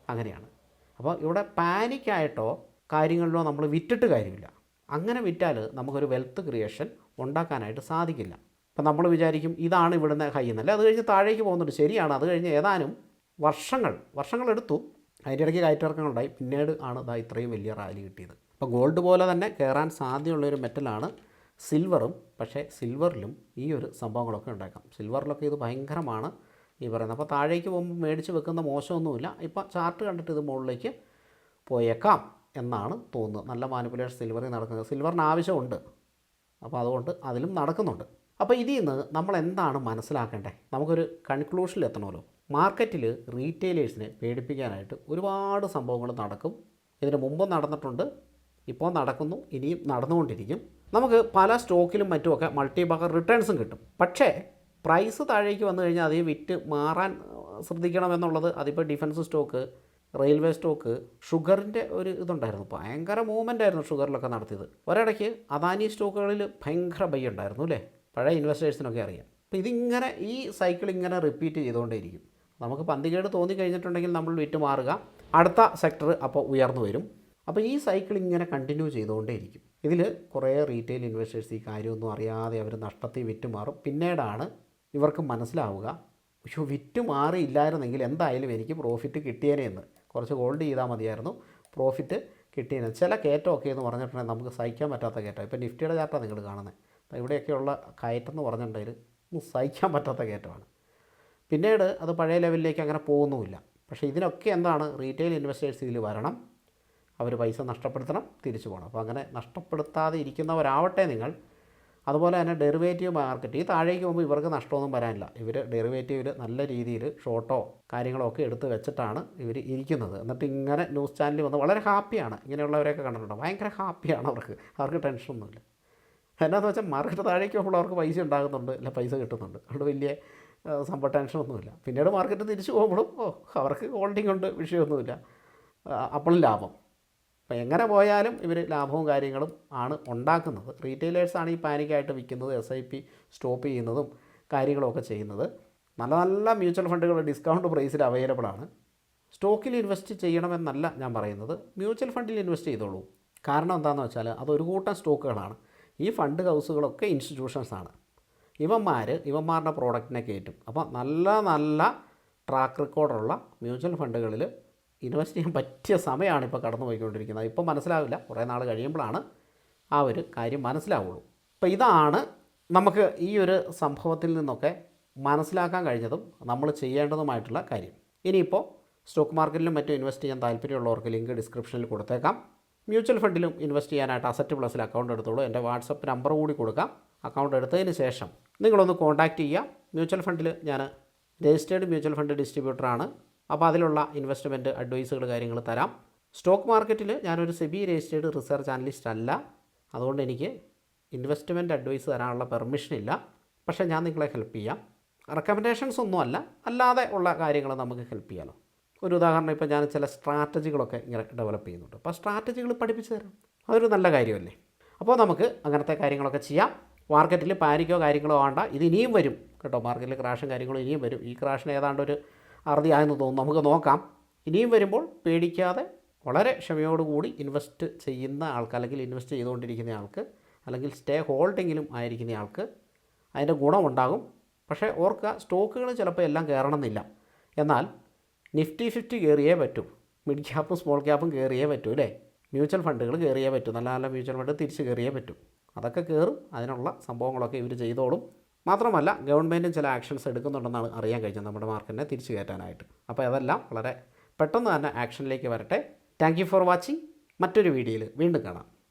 അങ്ങനെയാണ്. അപ്പോൾ ഇവിടെ പാനിക്കായിട്ടോ കാര്യങ്ങളിലോ നമ്മൾ വിറ്റിട്ട് കാര്യമില്ല. അങ്ങനെ വിറ്റാൽ നമുക്കൊരു വെൽത്ത് ക്രിയേഷൻ ഉണ്ടാക്കാനായിട്ട് സാധിക്കില്ല. അപ്പം നമ്മൾ വിചാരിക്കും ഇതാണ് ഇവിടുന്ന് ഹൈ എന്നല്ല? അത് കഴിഞ്ഞ് താഴേക്ക് പോകുന്നുണ്ട്. ശരിയാണ്. അത് കഴിഞ്ഞ് ഏതാനും വർഷങ്ങൾ വർഷങ്ങളെടുത്തു അതിന്റെ ഇടയ്ക്ക് കയറ്റിറക്കങ്ങളുണ്ടായി പിന്നീട് ആണ് ഇതാ ഇത്രയും വലിയ റാലി കിട്ടിയത്. അപ്പോൾ ഗോൾഡ് പോലെ തന്നെ കയറാൻ സാധ്യതയുള്ളൊരു മെറ്റലാണ് സിൽവറും പക്ഷേ സിൽവറിലും ഈ ഒരു സംഭവങ്ങളൊക്കെ ഉണ്ടാക്കാം സിൽവറിലൊക്കെ ഇത് ഭയങ്കരമാണ്. ഈ പറയുന്നത് അപ്പോൾ താഴേക്ക് പോകുമ്പോൾ മേടിച്ച് വെക്കുന്ന മോശമൊന്നുമില്ല. ഇപ്പോൾ ചാർട്ട് കണ്ടിട്ട് ഇത് മുകളിലേക്ക് പോയേക്കാം എന്നാണ് തോന്നുന്നത്. നല്ല മാനിപ്പുലേഷൻ സിൽവറിൽ നടക്കുന്നത്. സിൽവറിന് ആവശ്യമുണ്ട്. അപ്പോൾ അതുകൊണ്ട് അതിലും നടക്കുന്നുണ്ട്. അപ്പോൾ ഇതിൽ നിന്ന് നമ്മൾ എന്താണ് മനസ്സിലാക്കേണ്ടത്? നമുക്കൊരു കൺക്ലൂഷനിൽ എത്തണമല്ലോ. മാർക്കറ്റിൽ റീറ്റെയിലേഴ്സിനെ പേടിപ്പിക്കാനായിട്ട് ഒരുപാട് സംഭവങ്ങൾ നടക്കും. ഇതിന് മുമ്പ് നടന്നിട്ടുണ്ട്. ഇപ്പോൾ നടക്കുന്നു. ഇനിയും നടന്നുകൊണ്ടിരിക്കും. നമുക്ക് പല സ്റ്റോക്കിലും മറ്റുമൊക്കെ മൾട്ടി ബാഗർ റിട്ടേൺസും കിട്ടും. പക്ഷേ പ്രൈസ് താഴേക്ക് വന്നു കഴിഞ്ഞാൽ അതേ വിറ്റ് മാറാൻ ശ്രദ്ധിക്കണമെന്നുള്ളത് അതിപ്പോൾ ഡിഫൻസ് സ്റ്റോക്ക് റെയിൽവേ സ്റ്റോക്ക് ഷുഗറിന്റെ ഒരു ഇതുണ്ടായിരുന്നു. ഭയങ്കര മൂവ്മെന്റ് ആയിരുന്നു ഷുഗറിലൊക്കെ നടത്തിയത്. ഒരിടയ്ക്ക് അദാനി സ്റ്റോക്കുകളിൽ ഭയങ്കര ബൈ ഉണ്ടായിരുന്നു അല്ലേ? പഴയ ഇൻവെസ്റ്റേഴ്സിനൊക്കെ അറിയാം. അപ്പോൾ ഇതിങ്ങനെ ഈ സൈക്കിൾ ഇങ്ങനെ റിപ്പീറ്റ് ചെയ്തുകൊണ്ടേയിരിക്കും. നമുക്ക് പന്തികേട് തോന്നി കഴിഞ്ഞിട്ടുണ്ടെങ്കിൽ നമ്മൾ വിറ്റ് മാറുക. അടുത്ത സെക്ടർ അപ്പോൾ ഉയർന്നു വരും. അപ്പോൾ ഈ സൈക്കിൾ ഇങ്ങനെ കണ്ടിന്യൂ ചെയ്തുകൊണ്ടേയിരിക്കും. ഇതിൽ കുറേ റീറ്റെയിൽ ഇൻവെസ്റ്റേഴ്സ് ഈ കാര്യമൊന്നും അറിയാതെ അവർ നഷ്ടത്തിൽ വിറ്റ് മാറും. പിന്നീടാണ് ഇവർക്ക് മനസ്സിലാവുക. പക്ഷേ വിറ്റ് മാറിയില്ലായിരുന്നെങ്കിൽ എന്തായാലും എനിക്ക് പ്രോഫിറ്റ് കിട്ടിയേനെ എന്ന്. കുറച്ച് ഹോൾഡ് ചെയ്താൽ മതിയായിരുന്നു. പ്രോഫിറ്റ് കിട്ടിയേനെ. ചില കയറ്റമൊക്കെ എന്ന് പറഞ്ഞിട്ടുണ്ടെങ്കിൽ നമുക്ക് സഹിക്കാൻ പറ്റാത്ത കയറ്റം. ഇപ്പോൾ നിഫ്റ്റിയുടെ ചാർട്ടാണ് നിങ്ങൾ കാണുന്നത്. ഇവിടെയൊക്കെയുള്ള കയറ്റം എന്ന് പറഞ്ഞിട്ടുണ്ടെങ്കിൽ സഹിക്കാൻ പറ്റാത്ത കയറ്റമാണ്. പിന്നീട് അത് പഴയ ലെവലിലേക്ക് അങ്ങനെ പോകുന്നുമില്ല. പക്ഷേ ഇതിനൊക്കെ എന്താണ്? റീറ്റെയിൽ ഇൻവെസ്റ്റേഴ്സ് ഇതിൽ വരണം. അവർ പൈസ നഷ്ടപ്പെടുത്തണം തിരിച്ചു പോകണം. അപ്പോൾ അങ്ങനെ നഷ്ടപ്പെടുത്താതെ ഇരിക്കുന്നവരാവട്ടെ നിങ്ങൾ. അതുപോലെ തന്നെ ഡെറിവേറ്റീവ് മാർക്കറ്റ്. ഈ താഴേക്ക് പോകുമ്പോൾ ഇവർക്ക് നഷ്ടമൊന്നും വരാനില്ല. ഇവർ ഡെറിവേറ്റീവിൽ നല്ല രീതിയിൽ ഷോർട്ടോ കാര്യങ്ങളോ ഒക്കെ എടുത്ത് വെച്ചിട്ടാണ് ഇവർ ഇരിക്കുന്നത്. എന്നിട്ട് ഇങ്ങനെ ന്യൂസ് ചാനലിൽ വന്ന് വളരെ ഹാപ്പിയാണ്. ഇങ്ങനെയുള്ളവരെയൊക്കെ കണ്ടിട്ടുണ്ട്. ഭയങ്കര ഹാപ്പിയാണ് അവർക്ക്. അവർക്ക് ടെൻഷനൊന്നുമില്ല എന്നാന്ന് വെച്ചാൽ മാർക്കറ്റ് താഴേക്ക് പോകുമ്പോൾ അവർക്ക് പൈസ ഉണ്ടാകുന്നുണ്ട്. അല്ല പൈസ കിട്ടുന്നുണ്ട്. അതുകൊണ്ട് വലിയ സംഭവ ടെൻഷനൊന്നുമില്ല പിന്നീട് മാർക്കറ്റ് തിരിച്ചു പോകുമ്പോഴും ഓ അവർക്ക് ഹോൾഡിംഗ് ഉണ്ട്. വിഷയമൊന്നുമില്ല. അപ്പോഴും ലാഭം. അപ്പോൾ എങ്ങനെ പോയാലും ഇവർ ലാഭവും കാര്യങ്ങളും ആണ് ഉണ്ടാക്കുന്നത്. റീറ്റെയിലേഴ്സാണ് ഈ പാനിക്കായിട്ട് വിൽക്കുന്നത് എസ് ഐ പി സ്റ്റോപ്പ് ചെയ്യുന്നതും കാര്യങ്ങളൊക്കെ ചെയ്യുന്നത്. നല്ല നല്ല മ്യൂച്വൽ ഫണ്ടുകൾ ഡിസ്കൗണ്ട് പ്രൈസിൽ അവൈലബിൾ ആണ്. സ്റ്റോക്കിൽ ഇൻവെസ്റ്റ് ചെയ്യണമെന്നല്ല ഞാൻ പറയുന്നത്. മ്യൂച്വൽ ഫണ്ടിൽ ഇൻവെസ്റ്റ് ചെയ്തോളൂ. കാരണം എന്താണെന്ന് വെച്ചാൽ അതൊരു കൂട്ടം സ്റ്റോക്കുകളാണ് ഈ ഫണ്ട് ഹൗസുകളൊക്കെ ഇൻസ്റ്റിറ്റ്യൂഷൻസ് ആണ്. ഇവന്മാർ ഇവന്മാരുടെ പ്രോഡക്റ്റിനെ കയറ്റും. അപ്പോൾ നല്ല നല്ല ട്രാക്ക് റെക്കോർഡുള്ള മ്യൂച്വൽ ഫണ്ടുകളിൽ ഇൻവെസ്റ്റ് ചെയ്യാൻ പറ്റിയ സമയമാണ് ഇപ്പോൾ കടന്നു പോയിക്കൊണ്ടിരിക്കുന്നത് ഇപ്പം മനസ്സിലാവില്ല. കുറേ നാൾ കഴിയുമ്പോഴാണ് ആ ഒരു കാര്യം മനസ്സിലാവുള്ളൂ. അപ്പോൾ ഇതാണ് നമുക്ക് ഈ ഒരു സംഭവത്തിൽ നിന്നൊക്കെ മനസ്സിലാക്കാൻ കഴിഞ്ഞതും നമ്മൾ ചെയ്യേണ്ടതുമായിട്ടുള്ള കാര്യം. ഇനിയിപ്പോൾ സ്റ്റോക്ക് മാർക്കറ്റിലും മറ്റും ഇൻവെസ്റ്റ് ചെയ്യാൻ താല്പര്യമുള്ളവർക്ക് ലിങ്ക് ഡിസ്ക്രിപ്ഷനിൽ കൊടുത്തേക്കാം. മ്യൂച്വൽ ഫണ്ടിലും ഇൻവെസ്റ്റ് ചെയ്യാനായിട്ട് അസറ്റ് പ്ലസിൽ അക്കൗണ്ട് എടുത്തോളൂ. എന്റെ വാട്സപ്പ് നമ്പർ കൂടി കൊടുക്കാം. അക്കൗണ്ട് എടുത്തതിന് ശേഷം നിങ്ങളൊന്ന് കോൺടാക്റ്റ് ചെയ്യുക. മ്യൂച്വൽ ഫണ്ടിൽ ഞാൻ രജിസ്റ്റേർഡ് മ്യൂച്വൽ ഫണ്ട് ഡിസ്ട്രിബ്യൂട്ടറാണ്. അപ്പോൾ അതിലുള്ള ഇൻവെസ്റ്റ്മെന്റ് അഡ്വൈസുകൾ കാര്യങ്ങൾ തരാം. സ്റ്റോക്ക് മാർക്കറ്റിൽ ഞാനൊരു സെബി രജിസ്റ്റേഡ് റിസർച്ച് അനലിസ്റ്റ് അല്ല. അതുകൊണ്ട് എനിക്ക് ഇൻവെസ്റ്റ്മെന്റ് അഡ്വൈസ് തരാനുള്ള പെർമിഷൻ ഇല്ല. പക്ഷേ ഞാൻ നിങ്ങളെ ഹെൽപ്പ് ചെയ്യാം. റെക്കമെൻഡേഷൻസ് ഒന്നുമല്ല അല്ലാതെ ഉള്ള കാര്യങ്ങൾ നമുക്ക് ഹെൽപ്പ് ചെയ്യാമല്ലോ ഒരു ഉദാഹരണം ഇപ്പോൾ ഞാൻ ചില സ്ട്രാറ്റജികളൊക്കെ ഇങ്ങനെ ഡെവലപ്പ് ചെയ്യുന്നുണ്ട്. അപ്പോൾ സ്ട്രാറ്റജികൾ പഠിപ്പിച്ചു തരാം. അതൊരു നല്ല കാര്യമല്ലേ? അപ്പോൾ നമുക്ക് അങ്ങനത്തെ കാര്യങ്ങളൊക്കെ ചെയ്യാം. മാർക്കറ്റിൽ പാനിക്കോ കാര്യങ്ങളോ വേണ്ട ഇത് ഇനിയും വരും. കേട്ടോ മാർക്കറ്റിൽ ക്രാഷും കാര്യങ്ങളും ഇനിയും വരും. ഈ ക്രാഷിന് ഏതാണ്ട് ഒരു അറുതി ആയെന്ന് തോന്നുന്നു. നമുക്ക് നോക്കാം. ഇനിയും വരുമ്പോൾ പേടിക്കാതെ വളരെ ക്ഷമയോടുകൂടി ഇൻവെസ്റ്റ് ചെയ്യുന്ന ആൾക്ക് അല്ലെങ്കിൽ ഇൻവെസ്റ്റ് ചെയ്തുകൊണ്ടിരിക്കുന്ന ആൾക്ക് അല്ലെങ്കിൽ സ്റ്റേ ഹോൾഡിങ്ങിലും ആയിരിക്കുന്ന ആൾക്ക് അതിന്റെ ഗുണമുണ്ടാകും പക്ഷേ ഓർക്കുക സ്റ്റോക്കുകൾ ചിലപ്പോൾ എല്ലാം കയറണമെന്നില്ല. എന്നാൽ നിഫ്റ്റി ഫിഫ്റ്റി കയറിയേ പറ്റൂ. മിഡ് ക്യാപ്പും സ്മോൾ ക്യാപ്പും കയറിയേ പറ്റൂ അല്ലേ? മ്യൂച്വൽ ഫണ്ടുകൾ കയറിയേ പറ്റൂ. നല്ല നല്ല മ്യൂച്വൽ ഫണ്ട് തിരിച്ച് കയറിയേ പറ്റൂ. അതൊക്കെ കയറും. അതിനുള്ള സംഭവങ്ങളൊക്കെ ഇവർ ചെയ്തോളും. മാത്രമല്ല ഗവൺമെന്റും ചില ആക്ഷൻസ് എടുക്കുന്നുണ്ടെന്നാണ് അറിയാൻ കഴിഞ്ഞത് നമ്മുടെ മാർക്കറ്റിനെ തിരിച്ചു കയറ്റാനായിട്ട്. അപ്പോൾ അതെല്ലാം വളരെ പെട്ടെന്ന് തന്നെ ആക്ഷനിലേക്ക് വരട്ടെ. താങ്ക് ഫോർ വാച്ചിങ് മറ്റൊരു വീഡിയോയിൽ വീണ്ടും കാണാം.